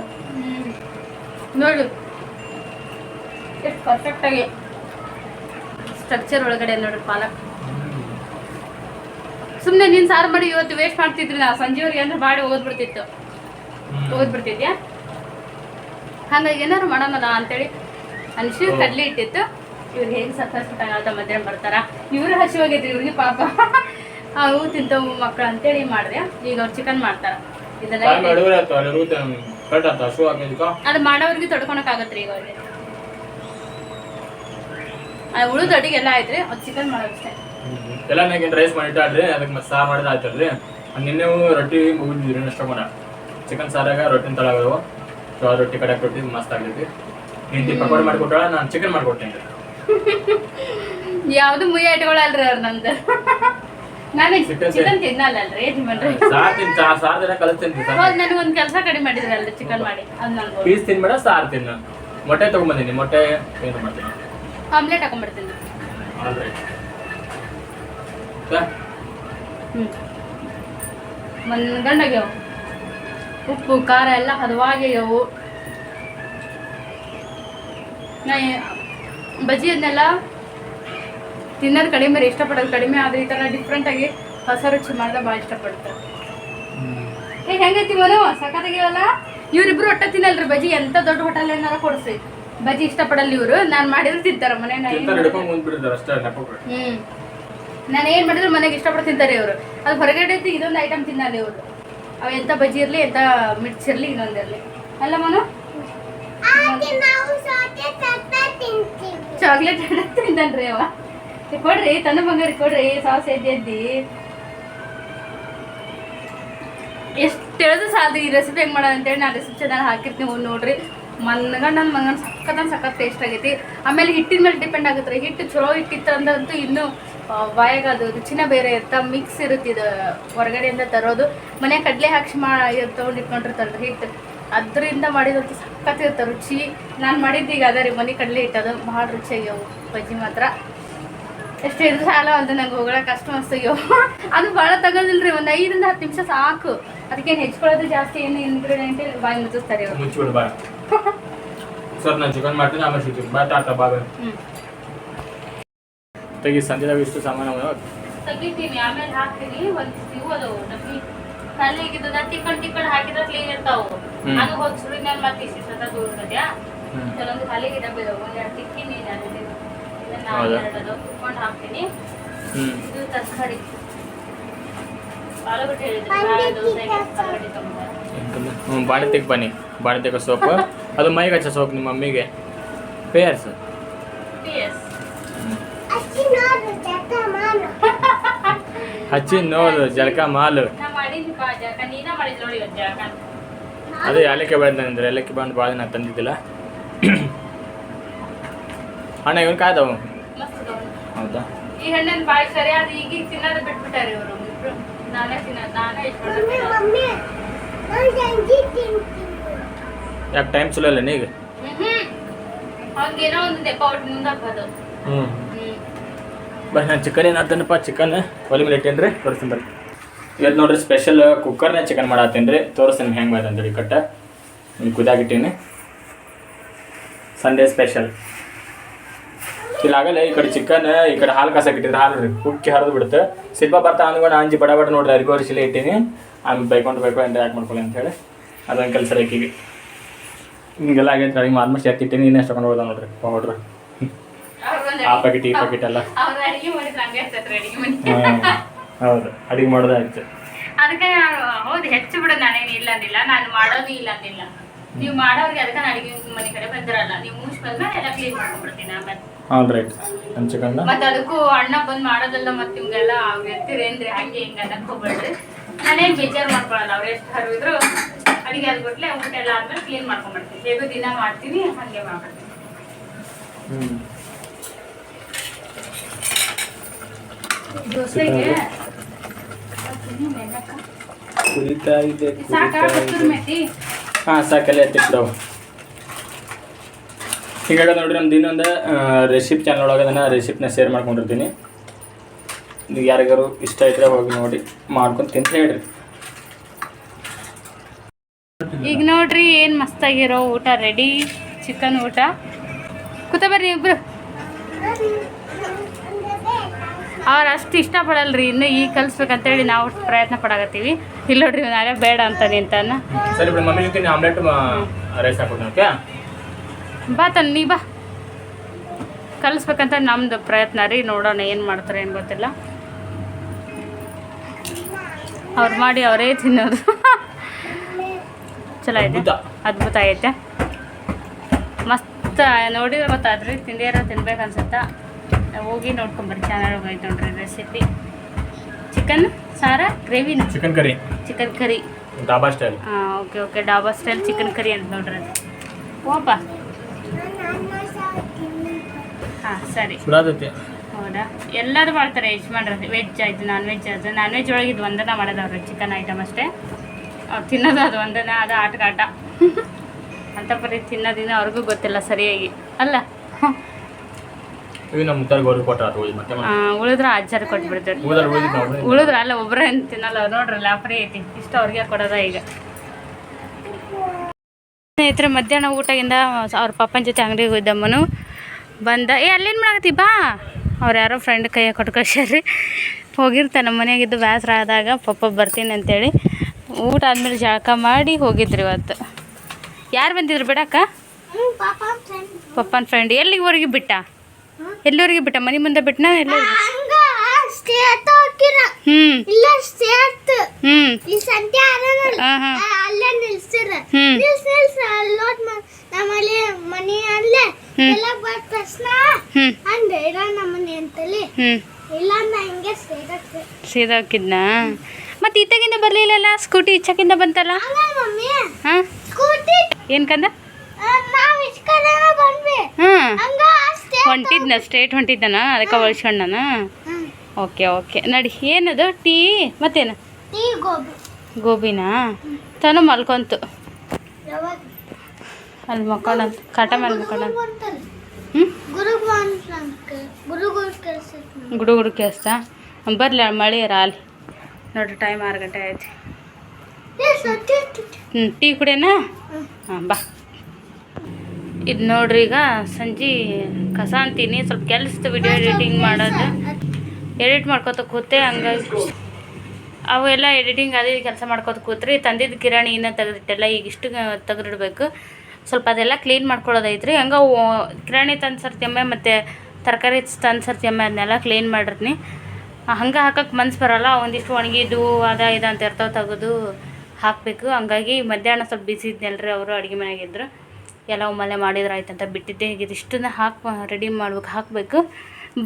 ನೋಡು ಎಷ್ಟು ಪರ್ಫೆಕ್ಟಾಗಿ ಸ್ಟ್ರಕ್ಚರ್ ಒಳಗಡೆ ನೋಡಿ ಪಾಲಕ್. ಸುಮ್ಮನೆ ನೀನ್ ಸಾರ್ ಮಾಡಿ ಇವತ್ತು ವೇಸ್ಟ್ ಮಾಡ್ತಿದ್ರಿ ನಾ. ಸಂಜೆವರೆಗೆ ಅಂದ್ರೆ ಬಾಡಿ ಓದ್ಬಿಡ್ತಿತ್ತು ಓದ್ಬಿಡ್ತಿದ್ಯಾ ಹಂಗಾಗಿ ಏನಾರು ಮಾಡೋಣಲ್ಲ ಅಂತೇಳಿ. ಅನ್ಶು ಕಡ್ಲಿ ಇಟ್ಟಿತ್ತು. ಇವ್ರು ಹೇಗೆ ಸತ್ತ ಮಧ್ಯಾಹ್ನ ಬರ್ತಾರ? ಇವ್ರು ಹಸಿವಾಗೈತ್ರಿ ಇವ್ರಿಗೆ ಪಾಪ. ಅವು ತಿಂತವು ಮಕ್ಕಳು ಅಂತೇಳಿ ಮಾಡಿದೆ. ಈಗ ಅವ್ರು ಚಿಕನ್ ಮಾಡ್ತಾರ. ಇದೆಲ್ಲ ಮಾಡೋರ್ಗೆ ಹಸು ಅದು ಮಾಡೋರಿಗೆ ತೊಡ್ಕೊಳಕ್ಕಾಗತ್ರಿ ಈಗ ಅವ್ರಿಗೆ. ಉಳಿದ ಅಡಿಗೆ ಎಲ್ಲ ಆಯ್ತ್ರಿ ಅದು ಚಿಕನ್ ಮಾಡೋದಷ್ಟೇ. ಎಲ್ಲ ನಂಗೆ ರೈಸ್ ಮಾಡಿಟ್ಟಾಡ್ರಿ ಅದಕ್ಕೆ ಮತ್ತೆ ಸಾರು ಮಾಡಿದ ಆಯ್ತಲ್ರಿ ನಿನ್ನೆ ರೊಟ್ಟಿ ಮುಗಿದ್ವಿ ಅಷ್ಟ ಮಾಡ ಚಿಕನ್ ಸಾರಾಗ ರೊಟ್ಟಿನ ತಳಗದವು ಸೊ ರೊಟ್ಟಿ ಕಡೆ ರೊಟ್ಟಿ ಮಸ್ತ್ ಆಗೈತಿ ಹಿಂದಿ ಪಕೋಡಿ ಮಾಡಿಕೊಟ್ಟಾಳ ನಾನು ಚಿಕನ್ ಮಾಡಿಕೊಟ್ಟೇನೆ ಯಾವುದು ಮುಯ್ಯ ಇಟ್ಕೊಳ್ಳಲ್ರಿ ಅವ್ರು ನಂದು. ನಾನು ಚಿಕನ್ ತಿನ್ನಲ್ಲಲ್ರಿ ಸಾರು ಕಲಿಸ್ತೀನಿ ಹೌದು ನನಗೆ ಒಂದು ಕೆಲಸ ಕಡಿಮೆ ಮಾಡಿದ್ರಲ್ರಿ ಚಿಕನ್ ಮಾಡಿ ಅದು ನಂದು ಪೀಸ್ ತಿನ್ಬೇಡ ಸಾರು ತಿನ್ನು. ಮೊಟ್ಟೆ ತಗೊಂಡ್ಬಂದಿನಿ ಮೊಟ್ಟೆ ಏನು ಮಾಡ್ತೀನಿ? ಆಮ್ಲೆಟ್ ಹಾಕೊಂಡ್ಬಿಡ್ತೀನಿ ಹ್ಞೂ ಹ್ಞೂ ಮನ್ಗಂಡಾಗ್ಯಾವ ಉಪ್ಪು ಖಾರ ಎಲ್ಲ ಹದವಾಗ್ಯಾವು ನಾ ಬಜ್ಜಿ ಅದನ್ನೆಲ್ಲ ತಿನ್ನೋದು ಕಡಿಮೆ ರೀ ಇಷ್ಟಪಡೋದು ಕಡಿಮೆ ಆದರೆ ಈ ಥರ ಡಿಫ್ರೆಂಟಾಗಿ ಹೊಸ ರುಚಿ ಮಾಡಿದ್ರೆ ಭಾಳ ಇಷ್ಟಪಡ್ತಾರೆ ಏ ಹೆಂಗೈತಿ ಮನು? ಸಖತ್ತಾಗಿವಲ್ಲ? ಇವ್ರಿಬ್ರು ಹೊಟ್ಟೆ ತಿನ್ನಲ್ರಿ ಬಜ್ಜಿ ಎಂಥ ದೊಡ್ಡ ಹೋಟೆಲ್ ಏನಾರ ಕೊಡ್ಸಿ. ಬಜ್ಜಿ ಇಷ್ಟಪಡಲ್ಲ ಇವರು. ನಾನ್ ಮಾಡಿದ್ರೆ ತಿಂತಾರ ಮನೆ ಹ್ಮ್. ನಾನು ಏನ್ ಮಾಡಿದ್ರು ಮನೆಗೆ ಇಷ್ಟಪಟ್ಟು ತಿಂತಾರೆ ಇವರು. ಅದು ಹೊರಗಡೆ ಇದ್ದು ಐಟಮ್ ತಿನ್ನಲ್ಲ ಇವರು. ಅವ ಎಂತ ಬಜ್ಜಿ ಇರ್ಲಿ ಎಂತ ಮಿರ್ಚಿ ಇರ್ಲಿ ಇನ್ನೊಂದಿರ್ಲಿ ಅಲ್ಲ ಮನು? ಚಾಕ್ಲೇಟ್ ತಿಂತಾನ್ರಿ ಅವ. ಕೊಡ್ರಿ ತನ್ನ ಬಂಗಾರಿ ಕೊಡ್ರಿ ಸಾಸ್ ಎದ್ದಿ ಎಷ್ಟು ಹೇಳಿದ್ರು ಸಾಲದು ಈ ರೆಸಿಪಿ ಹೆಂಗೆ ಮಾಡೋದಂತೇಳಿ ನಾನು ರೆಸಿಪಿ ಚೆನ್ನಾಗಿ ಹಾಕಿರ್ತೀನಿ ನೋಡ್ರಿ. ನನ್ನ ಮಗನ ಸಖತ್ ಸಖತ್ ಟೇಸ್ಟ್ ಆಗೈತಿ. ಆಮೇಲೆ ಹಿಟ್ಟಿನ ಮೇಲೆ ಡಿಪೆಂಡ್ ಆಗುತ್ತೆ ರೀ ಹಿಟ್ಟು ಚಲೋ ಇನ್ನೂ ಬಾಯಾಗ ಅದು ರುಚಿನ ಬೇರೆ ಇರ್ತಾ ಮಿಕ್ಸ್ ಇರುತ್ತೆ ಇದು ಹೊರಗಡೆಯಿಂದ ತರೋದು. ಮನೆ ಕಡಲೆ ಹಾಕಿ ಮಾ ತೊಗೊಂಡು ಇಟ್ಕೊಂಡಿರ್ತಾರಲ್ಲ ಹಿಟ್ಟು. ಅದರಿಂದ ಮಾಡಿದಂತೂ ಸಖತ್ ಇರುತ್ತೆ ರುಚಿ. ನಾನು ಮಾಡಿದ್ದು ಈಗ ಅದ ರೀ, ಮನೆ ಕಡಲೆ ಇಟ್ಟದು ಭಾಳ ರುಚಿಯಾಗ್ಯವು ಬಜ್ಜಿ ಮಾತ್ರ. ಎಷ್ಟು ಇದ್ರೆ ಸಾಲ ಅಂತ ನಂಗೆ ಹೋಗೋಕೆ ಕಷ್ಟ ಅನ್ಸ್ತಯ್ಯೋ ಅದು ಭಾಳ ತಗೋದಿಲ್ರಿ ಒಂದು ಐದರಿಂದ ಹತ್ತು ನಿಮಿಷ ಸಾಕು. ಅದಕ್ಕೆ ಹೆಚ್ಕೊಳ್ಳೋದು ಜಾಸ್ತಿ, ಏನು ಇಂಗ್ರೀಡಿಯೆಂಟ್ ಬಾಯಿ ಮುಚ್ಚಿಸ್ತಾರೆ ಸರ್ ನಾನು ಚಿಕನ್ ಮಾಡ್ತೀನಿ ಆಮೇಲೆ ಸಿಗ್ತೀನಿ. ಬಾ ಟಾಟಾ ಬಾಬೆ ತೆಗಿ ಸಂಜೆದಾಗ ಇಷ್ಟು ಸಾಮಾನು. ತೆಗಿತೀನಿ ಆಮೇಲೆ ಹಾಕ್ತೀನಿ. ಒಂದು ಇವು ಅದು ಡಬ್ಬಿ ಖಾಲಿ ಆಗಿದ್ದದ ಟಿಕ್ಕಣ್ ಟಿಕ್ಕಣ್ ಹಾಕಿದ್ರೆ ಕ್ಲೀನ್ ಇರ್ತಾವು. ಅದು ಹೋಗಿ ಸುಳಿ ಮೇಲೆ ಮತ್ತೆ ಇಷ್ಟು ಸತ ದೂರ ಇರ್ತದ್ಯಾ ಹ್ಮ್. ಕೆಲವೊಂದು ಖಾಲಿ ಡಬ್ಬಿ ಇದಾವೆ ಒಂದು ಎರಡು ಟಿಕ್ಕಿ ನೀನು ಎರಡು ಕುತ್ಕೊಂಡು ಹಾಕ್ತೀನಿ. ಇದು ತರಕಾರಿ. ಬಾಳೆ ತೆಗ್ ಬನ್ನಿ. ಬಾಣೆ ತೆಗೋ ಸೋಪು. ಅದು ಮೈಗೆ ಹಚ್ಚ ಸೋಪ್ ನಿಮ್ಮ ಮಮ್ಮಿಗೆ. ಪೇರ್ಸ್ ಹಚ್ಚಿ ನೋಡು ಜಲಕ ಮಾಲು. ಅದೇ ಏಲಕ್ಕಿ ಬಂದ್ರೆ ಏಲಕ್ಕಿ ಬಂದು ಭಾಳ ನಾ ತಂದಿದ್ದಿಲ್ಲ. ಅಣ್ಣ ಇವನ್ ಕಾಯ್ದವು. ಹೌದಾ? ಈ ಹಣ್ಣನ್ ಬಾಯಿ ಸರಿ ಅದು ಈಗ ತಿನ್ನೋದು ಬಿಟ್ಬಿಟ್ಟಾರೆ ಇವರು ಇಬ್ರು. ನಾನೇ ತಿನ್ನೋದು ನಾನೇ ಮಮ್ಮಿ ಇಟ್ಕೊಂಡು ಮಮ್ಮಿ ನಾನು ಗಂಜಿ ತಿಂತೀನಿ ಯಾಕೆ ಟೈಮ್ ಚಲೋ ಇಲ್ಲ ನೀಗ? ಹ್ಮ್. ಅವ್ನಿಗೇನೋ ಒಂದು ದೆಪ್ಪ ಒಟ್ಟು ಮುಂದೆ ಹಾಕೋದು ಹ್ಞೂ ನಾನು ಚಿಕನ್ ಏನಾಗ್ತಾನಪ್ಪ ಚಿಕನ್ ಒಲಿ ಮೇಲೆ ಇಟ್ಟೇನ್ರಿ ತೋರಿಸ್ತೀನಿ ಬರ್ರಿ. ಇವತ್ತು ನೋಡ್ರಿ ಸ್ಪೆಷಲ್ ಕುಕ್ಕರ್ನೇ ಚಿಕನ್ ಮಾಡತ್ತೇನೆ ರೀ ತೋರಿಸ್ತೀನಿ ಹೆಂಗೆ ಮಾಡಿ ಅಂತೇಳಿ ಕಟ್ಟ. ಕುದಾಗಿಟ್ಟೀನಿ ಸಂಡೇ ಸ್ಪೆಷಲ್ ಇಲ್ಲಿ ಆಗಲ್ಲ ಈ ಕಡೆ ಚಿಕನ್ ಈ ಕಡೆ ಹಾಲು ಕಾಸಕ್ಕೆ ಇಟ್ಟಿದ್ರೆ ಹಾಲು ರೀ. ಕುಕ್ಕಿ ಹರಿದು ಬಿಡುತ್ತೆ ಸಿಲ್ಪ ಬರ್ತಾ ಅಂದ್ಕೊಂಡು ಅಂಜಿ ಬಡ ಬಡ ನೋಡ್ರಿ ಅರಿಗೋರಿ ಶಿಲೆ ಇಟ್ಟೀನಿ. ಆಮೇಲೆ ಬೈಕೊಂಡು ಬೈಕೊಂಡು ಯಾಕೆ ಮಾಡ್ಕೊಳ್ಳಿ ಅಂತ ಹೇಳಿ. ಅದೊಂದು ಕೆಲಸ ರೇಖಿಗೆ ಹಿಂಗೆಲ್ಲ ಆಗೈತೆ ಹಿಂಗೆ ಆಲ್ಮೋಸ್ಟ್ ಎತ್ತಿಟ್ಟೀನಿ ಎಷ್ಟು ತಗೊಂಡು ಹೋದ ನೋಡ್ರಿ ಪೌಡ್ರ್ ಆ ಪ್ಯಾಕೆಟ್ ಈ ಪ್ಯಾಕೆಟ್ ಎಲ್ಲ. ಅವ್ರ ಅಡಿಗೆ ಮಾಡೋದೇ ಆಯ್ತು. ಹೌದು ಅದಕ್ಕೆ ಹೌದು ಹೆಚ್ಚು ಬಿಡ ನಾನೇನು ಇಲ್ಲ ಅಂದಿಲ್ಲ ನಾನು ಮಾಡೋದು ಇಲ್ಲ ಅಂದಿಲ್ಲ. ನೀವು ಮಾಡೋರಿಗೆ ಅದಕ್ಕೆ ನಾನು ಅಡಿಗೆ ಮನೆ ಕಡೆ ಬಂದಿರಲ್ಲ ನೀವು ಮುಗಿಸ್ ಬಂದ್ಮೇಲೆ ಎಲ್ಲ ಕ್ಲೀನ್ ಮಾಡ್ಕೊಂಡ್ಬಿಡ್ತೀನಿ ಆಮೇಲೆ ಆಲ್ ರೈಟ್ ಚಿಕನ್ ಮತ್ತೆ ಅದಕ್ಕೂ ಅಣ್ಣ ಬಂದ್ ಮಾಡೋದಲ್ಲ ಮತ್ತೆ ನಿಮ್ಗೆಲ್ಲ ಎತ್ತಿರೇನ್ರಿ ಹಂಗೆ ಹಿಂಗೆ ಅನ್ನಕ್ ಹೋಗ್ಬೇಡ್ರಿ. ನಾನೇನು ಬೇಜಾರು ಮಾಡ್ಕೊಳಲ್ಲ ಅವ್ರು ಎಷ್ಟು ಹರಿದ್ರು ಅಡಿಗೆ ಆದ್ಬಿಟ್ಲೆ ಬಿಟ್ಲೆ ಊಟ ಎಲ್ಲ ಆದ್ಮೇಲೆ ಕ್ಲೀನ್ ಮಾಡ್ಕೊಂಡ್ಬಿಡ್ತೀನಿ. ಹೇಗೂ ದಿನ ಮಾಡ್ತೀನಿ ಹಂಗೆ ಮಾಡ್ಬಿಡ್ತೀನಿ. ಹ್ಮ್ ದೋಸೆಗೆ ಕುರಿತಾ ಇದೆ ಸಾಕ ಕಸ್ತೂರಿ ಮೇಥಿ? ಹಾಂ ಸಾಕೆಲ್ಲ ಎತ್ತಿಟ್ಟವು ಹಿಂಗಾಗ ನೋಡ್ರಿ ನಮ್ದು ಇನ್ನೊಂದು ರೆಸಿಪಿ ಚಾನಲ್ ಒಳಗೆ ಅದನ್ನು ರೆಸಿಪಿನ ಶೇರ್ ಮಾಡ್ಕೊಂಡಿರ್ತೀನಿ. ಯಾರಿಗಾರು ಇಷ್ಟ ಇದ್ರೆ ಹೋಗಿ ನೋಡಿ ಮಾಡ್ಕೊಂಡು ತಿಂತ ಹೇಳ್ರಿ. ಈಗ ನೋಡ್ರಿ ಏನ್ ಮಸ್ತಾಗಿರೋ ಊಟ ರೆಡಿ ಚಿಕನ್ ಊಟ. ಕೂತ ಬರ್ರಿ ಇಬ್ರು. ಅವ್ರು ಅಷ್ಟು ಇಷ್ಟಪಡಲ್ರಿ ಇನ್ನು ಈಗ ಕಲಿಸ್ಬೇಕಂತೇಳಿ ನಾವು ಪ್ರಯತ್ನ ಪಡಾಕತ್ತೀವಿ. ಇಲ್ಲ ನೋಡ್ರಿ ನಾಳೆ ಬೇಡ ಅಂತ ನಿಂತಾನ ಸರಿ ಬಿಡಿ ಮಮ್ಮಿ ಜೊತೆ ಆಮ್ಲೆಟ್ ರೈಸ್ ಹಾಕೊಡ್ತೀನಿ ಓಕೆ ಬಾ ತನ್ ನೀ ಬಾ. ಕಲಿಸ್ಬೇಕಂತ ನಮ್ದು ಪ್ರಯತ್ನ ರೀ ನೋಡೋಣ ಏನು ಮಾಡ್ತಾರೆ ಏನು ಗೊತ್ತಿಲ್ಲ. ಅವ್ರು ಮಾಡಿ ಅವರೇ ತಿನ್ನೋದು. ಚಲೋ ಐತೆ. ಅದ್ಭುತ. ಐತೆ. ಮಸ್ತ್ ನೋಡಿದ್ರೆ ಗೊತ್ತಾದ್ರಿ ತಿಂದಿರೋ ತಿನ್ಬೇಕು ಅನ್ಸುತ್ತಾ? ಹೋಗಿ ನೋಡ್ಕೊಂಬರಿ ಚಾನಲ್ ಹೋಗೈತೆ ನೋಡ್ರಿ ರೆಸಿಪಿ ಚಿಕನ್ ಸಾರ ಗ್ರೇವಿನ chicken curry chicken curry dhaba style ಹಾಂ okay okay dhaba style chicken curry ಅಂತ ನೋಡ್ರಿ ಅದು. ಓಪ ಹಾಂ ಸರಿ. ಹೌದಾ? ಎಲ್ಲರೂ ಮಾಡ್ತಾರೆ ಯಜಮಾನ್ರ ವೆಜ್ ಆಯ್ತು ನಾನ್ ವೆಜ್ ಆಯ್ತು. ನಾನ್ ವೆಜ್ ಒಳಗೆ ಇದು ಒಂದನ ಮಾಡೋದವ್ರು ಚಿಕನ್ ಐಟಮ್ ಅಷ್ಟೇ. ತಿನ್ನೋದು ಅದು ಒಂದನೇ ಅದು ಆಟಗಾಟ ಅಂತ ಪರಿ ತಿನ್ನೋದಿನ ಅವ್ರಿಗೂ ಗೊತ್ತಿಲ್ಲ ಸರಿಯಾಗಿ. ಅಲ್ಲ? ಉಳಿದ್ರ ಅಜ್ಜಾರು ಕೊಟ್ಬಿಡ್ತಾರೆ. ಉಳಿದ್ರೆ ಅಲ್ಲ ಒಬ್ಬರೇ ತಿನ್ನಲ್ಲ ಅವ್ರು ನೋಡ್ರಿ ಲಾಪ್ರಿ ಐತಿ. ಇಷ್ಟು ಅವ್ರಿಗೆ ಕೊಡೋದ ಈಗ. ಸ್ನೇಹಿತರೆ ಮಧ್ಯಾಹ್ನ ಊಟದಿಂದ ಅವ್ರ ಪಪ್ಪನ ಜೊತೆ ಅಂಗಡಿಗೆ ಹೋಗಿದ್ದಮ್ಮನು ಬಂದ ಏ ಅಲ್ಲೇನು ಮಾಡಾಕತ್ತಿ? ಬಾ. ಅವ್ರು ಯಾರೋ ಫ್ರೆಂಡ್ ಕೈಯ ಕೊಟ್ಕೊಳ್ರಿ ಹೋಗಿರ್ತಾನೆ ನಮ್ಮ ಮನೆಯಾಗಿದ್ದು ಬೇಸರ ಆದಾಗ ಪಪ್ಪ ಬರ್ತೀನಿ ಅಂತೇಳಿ. ಊಟ ಆದಮೇಲೆ ಜಳಕ ಮಾಡಿ ಹೋಗಿದ್ರಿ ಇವತ್ತು. ಯಾರು ಬಂದಿದ್ರು ಬಿಡಕ್ಕ? ಪಪ್ಪನ ಪಾಪ ಫ್ರೆಂಡ್ ಎಲ್ಲಿವರೆಗೆ ಬಿಟ್ಟ? ಎಲ್ಲಿವರೆಗೆ ಬಿಟ್ಟ? ಮನೆ ಮುಂದೆ ಬಿಟ್ಟನ ಎಲ್ಲ ಸೀದಾಕಿದ್ನಾ ಸೀದಾ ಹಾಕಿದ್ನಾ ಮತ್ತು ಇತ್ತಾಗಿಂದ ಬರಲಿಲ್ಲಲ್ಲ? ಸ್ಕೂಟಿ ಇಚ್ಛಕ್ಕಿಂದ ಬಂತಲ್ಲ? ಹಾಂ? ಏನು ಕಂದ? ಹೊಂಟಿದ್ನ ಸ್ಟ್ರೇಟ್ ಹೊಂಟಿದ್ದನ? ಅದಕ್ಕೆ ಒಳ್ಸ್ಕೊಂಡನ ಓಕೆ ಓಕೆ. ನಡಿ ಏನದು? ಟೀ? ಮತ್ತೇನು? ಗೋಬಿನಾ? ತನು ಮಲ್ಕೊಂತು. ಅಲ್ಲಿ ಮಕ್ಕೊಂಡಂತ ಕಾಟ ಮೇಲೆ ಕೆಲಸ ಗುಡು ಗುಡು ಕೇಳಿಸ್ತಾ? ಬರಲಿ ಮಳೆ ರಾಲಿ. ನೋಡ್ರಿ ಟೈಮ್ ಆರು ಗಂಟೆ ಆಯ್ತು. ಹ್ಞೂ ಟೀ ಕುಡಿಯೋಣ ಹಾಂ ಬಾ. ಇದು ನೋಡ್ರಿ ಈಗ ಸಂಜೆ ಕಸ ಅಂತೀನಿ ಸ್ವಲ್ಪ ಕೆಲಸದ ವಿಡಿಯೋ ಎಡಿಟಿಂಗ್ ಮಾಡೋದು. ಎಡಿಟ್ ಮಾಡ್ಕೊತ ಕೂತೆ ಹಂಗಾಗಿ ಅವೆಲ್ಲ ಎಡಿಟಿಂಗ್ ಅದೇ ಕೆಲಸ ಮಾಡ್ಕೊತ ಕೂತ್ರಿ ತಂದಿದ್ದು ಕಿರಾಣಿ ಇನ್ನೂ ತೆಗೆದಿಟ್ಟೆಲ್ಲ ಈಗ ಇಷ್ಟು ತೆಗೆದಿಡ್ಬೇಕು. ಸ್ವಲ್ಪ ಅದೆಲ್ಲ ಕ್ಲೀನ್ ಮಾಡ್ಕೊಳ್ಳೋದೈತ್ರಿ. ಹಂಗೆ ಕಿರಾಣಿ ತಂದು ಸರ್ತಿಯಮ್ಮೆ ಮತ್ತು ತರಕಾರಿ ತಂದು ಸರ್ತಿಯಮ್ಮೆ ಅದನ್ನೆಲ್ಲ ಕ್ಲೀನ್ ಮಾಡಿರ್ತೀನಿ. ಹಂಗೆ ಹಾಕಕ್ಕೆ ಮನ್ಸು ಬರೋಲ್ಲ, ಒಂದಿಷ್ಟು ಒಣಗಿದ್ದು ಅದ ಇದು ಅಂತ ಇರ್ತಾವೆ ತೆಗೆದು ಹಾಕಬೇಕು. ಹಂಗಾಗಿ ಮಧ್ಯಾಹ್ನ ಸ್ವಲ್ಪ ಬಿಸಿ ಇದ್ನಲ್ರಿ ಅವರು ಅಡುಗೆ ಮನೆಯಾಗಿದ್ದರು ಎಲ್ಲ ಒಮ್ಮೆಲೆ ಮಾಡಿದ್ರೆ ಆಯ್ತಂತ ಬಿಟ್ಟಿದ್ದೆ. ಈಗ ಇದಿಷ್ಟನ್ನ ಹಾಕಿ ರೆಡಿ ಮಾಡ್ಬೇಕು, ಹಾಕಬೇಕು.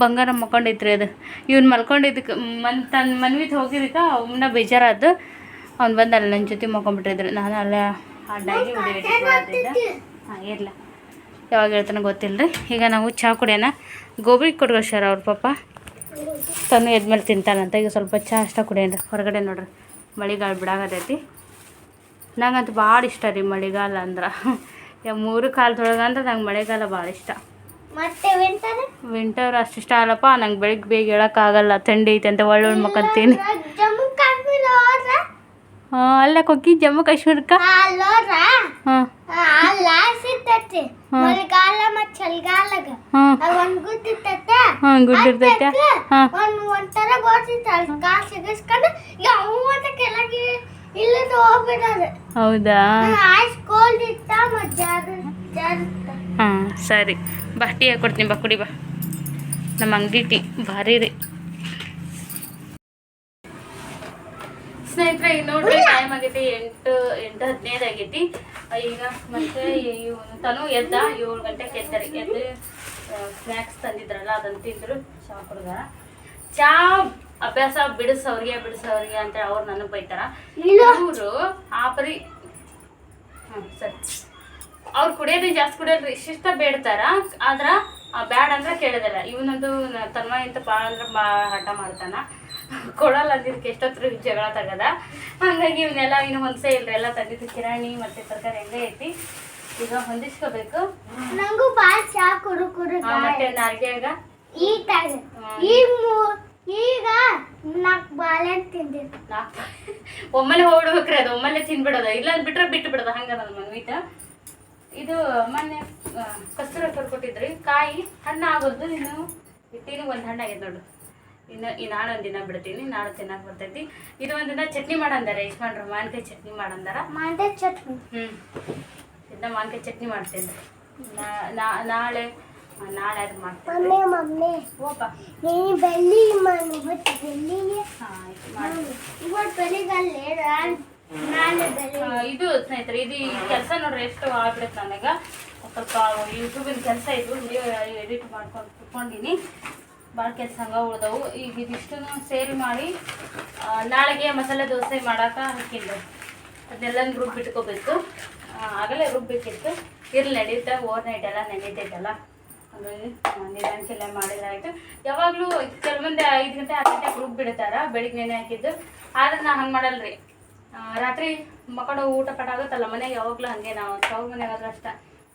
ಬಂಗಾರ ಮಕ್ಕೊಂಡೈತ್ರಿ ಅದು. ಇವ್ನು ಮಲ್ಕೊಂಡಿದ್ದಕ್ಕೆ ಮನ್ ತನ್ನ ಮನ್ವಿತ್ ಹೋಗಿದ್ದಕ್ಕೆ ಅವನ್ನ ಬೇಜಾರಾದ್ದು ಅವ್ನು ಬಂದು ಅಲ್ಲಿ ನನ್ನ ಜೊತೆ ಮಕ್ಕೊಂಡ್ಬಿಟ್ಟಿದ್ರು ನಾನು ಅಲ್ಲೇ ಅಡ್ಡಾಗಿ ಹಾಂ ಯಾವಾಗ ಹೇಳ್ತಾನೆ ಗೊತ್ತಿಲ್ಲ ರೀ ಈಗ ನಾವು ಚಹಾ ಕುಡಿಯೋಣ. ಗೋಬಿ ಕೊಡ್ಗೋಸ್ಯಾರ ಅವ್ರ ಪಾಪ. ತನು ಎದ್ಮೇಲೆ ತಿಂತಾನಂತ ಈಗ ಸ್ವಲ್ಪ ಚಹಾ ಅಷ್ಟ ಕುಡಿಯೋಣ ಹೊರಗಡೆ ನೋಡ್ರಿ ಮಳೆಗಾಲ ಬಿಡಾಗತೈತಿ ನಂಗಂತೂ ಭಾಳ ಇಷ್ಟ ರೀ ಮಳೆಗಾಲ ಅಂದ್ರೆ. ಮೂರು ಕಾಲದೊಳಗೆ ಅಂದ್ರೆ ನಂಗೆ ಮಳೆಗಾಲ ಭಾಳ ಇಷ್ಟ. ಮತ್ತೆ ವಿಂಟರ್ ವಿಂಟರ್ ಅಷ್ಟು ಇಷ್ಟ ಅಲ್ಲಪ್ಪ ನಂಗೆ ಬೆಳಿಗ್ಗೆ ಬೇಗ ಹೇಳೋಕ್ಕಾಗಲ್ಲ ಥಂಡಿ ಐತೆ ಅಂತ ಒಳ್ಳೊಳ್ಳೆ ಒಳ್ಳೆ ಮಕ್ಕಂತೀನಿ ಅಲ್ಲ ಕೊಕ್ಕಿ ಜಮ್ಮು ಕಾಶ್ಮೀರಕ್ಕ ಅಲ್ಲ ಸಿಗ್ತೈತಿ. ಮಳೆಗಾಲ ಚಳಿಗಾಲಗ. ಹಾಂ. ಗುಡ್ ಇರ್ತೈತೆ ಹಾಂ ಒಂದ್ ಒಂಥರ ಬೋರ್ತಿತ್ತು ಅಲ್ಲಿ ಕಾಲ್ ಸಿಗಿಸ್ಕೊಂಡು ಯಾವ ಕೆಳಗೆ ಇಲ್ಲದ ಹೋಗ್ಬಿಡೋದು. ಹೌದಾ? ಐಸ್ ಕೋಲ್ಡ್ ಇತ್ತ ಮತ್ ಜಾರು ಜಾರುತ್ತ ಹಾಂ ಸರಿ. ಬಾ ಟೀ ಹಾಕೊಡ್ತೀನಿ ಬಾ ಕುಡಿ ಬಾ. ನಮ್ಮ ಅಂಗಡಿ ಟೀ ಭಾರಿ ರೀ. ಸ್ನೇಹಿತರೆ ಈಗ ನೋಡ್ರಿ ಟೈಮ್ ಆಗೈತಿ ಎಂಟು ಎಂಟು ಹದಿನೈದು ಆಗೈತಿ. ಈಗ ಮತ್ತೆ ತನು ಎದ್ದ ಏಳು ಗಂಟೆಗೆ ಎದ್ದರಿ ಎದ್ದು ಸ್ನ್ಯಾಕ್ಸ್ ತಂದಿದ್ರಲ್ಲ ಅದನ್ನ ತಿಂದ್ರು ಚಾ ಕುಡ್ದ ಚಾ ಅಭ್ಯಾಸ ಬಿಡಿಸೋರಿಗೆ ಬಿಡಿಸೋರಿಗೆ ಅಂತ ಅವ್ರು ನನಗೆ ಬೈತಾರ. ಇವರು ಆಪರಿ ಹ್ಞೂ ಸರಿ. ಅವ್ರು ಕುಡಿಯೋದೇ ಜಾಸ್ತಿ ಕುಡಿಯೋದು ಇಷ್ಟಿಷ್ಟ ಬೇಡ್ತಾರ ಆದ್ರ ಬ್ಯಾಡ ಅಂದ್ರೆ ಕೇಳೋದಿಲ್ಲ. ಇವನಂತೂ ತನ್ಮಯ ಅಂತ ಭಾಳ ಅಂದ್ರೆ ಭಾಳ ಹಠ ಮಾಡ್ತಾನ. ಕೊಡಲ್ಲ ಅಂದಿದ್ದಕ್ಕೆ ಎಷ್ಟೊತ್ತರ ಜಗಳ ತಗದ? ಹಂಗಾಗಿ ಇವನ್ನೆಲ್ಲ ಇನ್ನು ಹೊಂದ್ಸೇ ಇಲ್ರಿ ಎಲ್ಲ ತಂದಿದ್ದು ಕಿರಾಣಿ ಮತ್ತೆ ತರಕಾರಿ ಹೆಂಗೆ ಐತಿ. ಈಗ ಹೊಂದಿಸ್ಕೋಬೇಕು. ನಂಗೂ ಬಾಳ ಚಾ ಕುರು ಕುರು ಮತ್ತೆ ನಾಲ್ಗೆಯಾಗ ಈ ಟೈಮ್ ಈಗ? ನಾಲ್ಕು ಬಾಳೆ ತಿಂದಿದ್ದು. ನಾಲ್ಕು ಒಮ್ಮೆಲೆ ಹೋಗ್ಬಿಡ್ಬೇಕ್ರಿ ಅದು ಒಮ್ಮೆಲೆ ತಿನ್ಬಿಡೋದ. ಇಲ್ಲ ಬಿಟ್ರೆ ಬಿಟ್ಟು ಬಿಡೋದು ಹಂಗ ನನ್ನ ಮನ್ವಿತ. ಇದು ಮೊನ್ನೆ ಕಸ್ತೂರ ಕರ್ಕೊಟ್ಟಿದ್ರಿ ಕೊಟ್ಟಿದ್ರಿ. ಕಾಯಿ ಹಣ್ಣು ಆಗೋದು ಇನ್ನು ಇಟ್ಟಿನ ಒಂದು ಹಣ್ಣಾಗಿದೆ ನೋಡು. ಇನ್ನು ಈ ನಾಳೆ ಒಂದಿನ ದಿನ ಬಿಡ್ತೀನಿ ನಾಳೆ ತಿನ್ನಕ್ಕೆ ಬರ್ತೈತಿ. ಇದು ಒಂದಿನ ದಿನ ಚಟ್ನಿ ಮಾಡಂದಾರ ಯಜಮಾನ್ರು ಮಾವಿನಕಾಯಿ ಚಟ್ನಿ ಮಾಡಂದಾರ? ಮಾವಿನಕಾಯಿ ಚಟ್ನಿ. ಹ್ಞೂ ಇದನ್ನ ಮಾವಿನಕಾಯಿ ಚಟ್ನಿ ಮಾಡ್ತೇನೆ ನಾಳೆ ನಾಳೆ ಅದು ಮಾಡ್ತೇನೆ ಮಮ್ಮಿ ಮಮ್ಮಿ. ಓಪ ನೀನು ಬೆಳ್ಳಿ ಇವತ್ತು ಮಾಡಿ ಇವತ್ತು ಬೆಳಿಗಲ್ಲೇ ಇದು ಸ್ನೇಹಿತರೆ ಇದು ಈ ಕೆಲಸ ನೋಡ್ರಿ ಎಷ್ಟು ಆಗ್ಬಿಡುತ್ತೆ ನನಗೆ. ಸ್ವಲ್ಪ ಯೂಟ್ಯೂಬಿನ ಕೆಲಸ ಇದು ವಿಡಿಯೋ ಎಡಿಟ್ ಮಾಡ್ಕೊಂಡು ಕುತ್ಕೊಂಡಿನಿ. ಭಾಳ ಕೆಲಸ ಹಂಗೆ ಉಳ್ದವು. ಈಗ ಇದಿಷ್ಟನ್ನು ಸೇರಿ ಮಾಡಿ ನಾಳೆಗೆ ಮಸಾಲೆ ದೋಸೆ ಮಾಡೋಕೆ ಹಾಕಿದ್ದೆ ಅದನ್ನೆಲ್ಲ ರುಬ್ಬಿಟ್ಕೋಬೇಕು ಇಟ್ಕೋಬೇಕು. ಆಗಲೇ ರುಬ್ಬಿಟ್ಟಿತ್ತು ಇರ್ಲಿ ನಡೀತ ಓವರ್ ನೈಟ್ ಎಲ್ಲ ನಡೀತೈತಲ್ಲ. ಹಾಗಾಗಿ ನಿಧಾನಕ್ಕೆಲ್ಲ ಮಾಡಿದ್ರೆ ಆಯಿತು. ಯಾವಾಗಲೂ ಕೆಲವೊಂದು ಐದು ಗಂಟೆ ಆರು ಗಂಟೆಗೆ ರುಬ್ಬಿಡ್ತಾರ ಬೆಳಿಗ್ಗೆ ನೆನೆ ಹಾಕಿದ್ದು. ಆದ್ರೆ ನಾ ಹಂಗೆ ಮಾಡಲ್ರಿ. ರಾತ್ರಿ ಮಕ್ಕಳು ಊಟ ಪಟ ಆಗುತ್ತಲ್ಲ, ಮನೆಗೆ ಯಾವಾಗಲೂ ಹಾಗೆ ನಾವು ಮನೆಗೆ ಆದ್ರೆ ಅಷ್ಟ.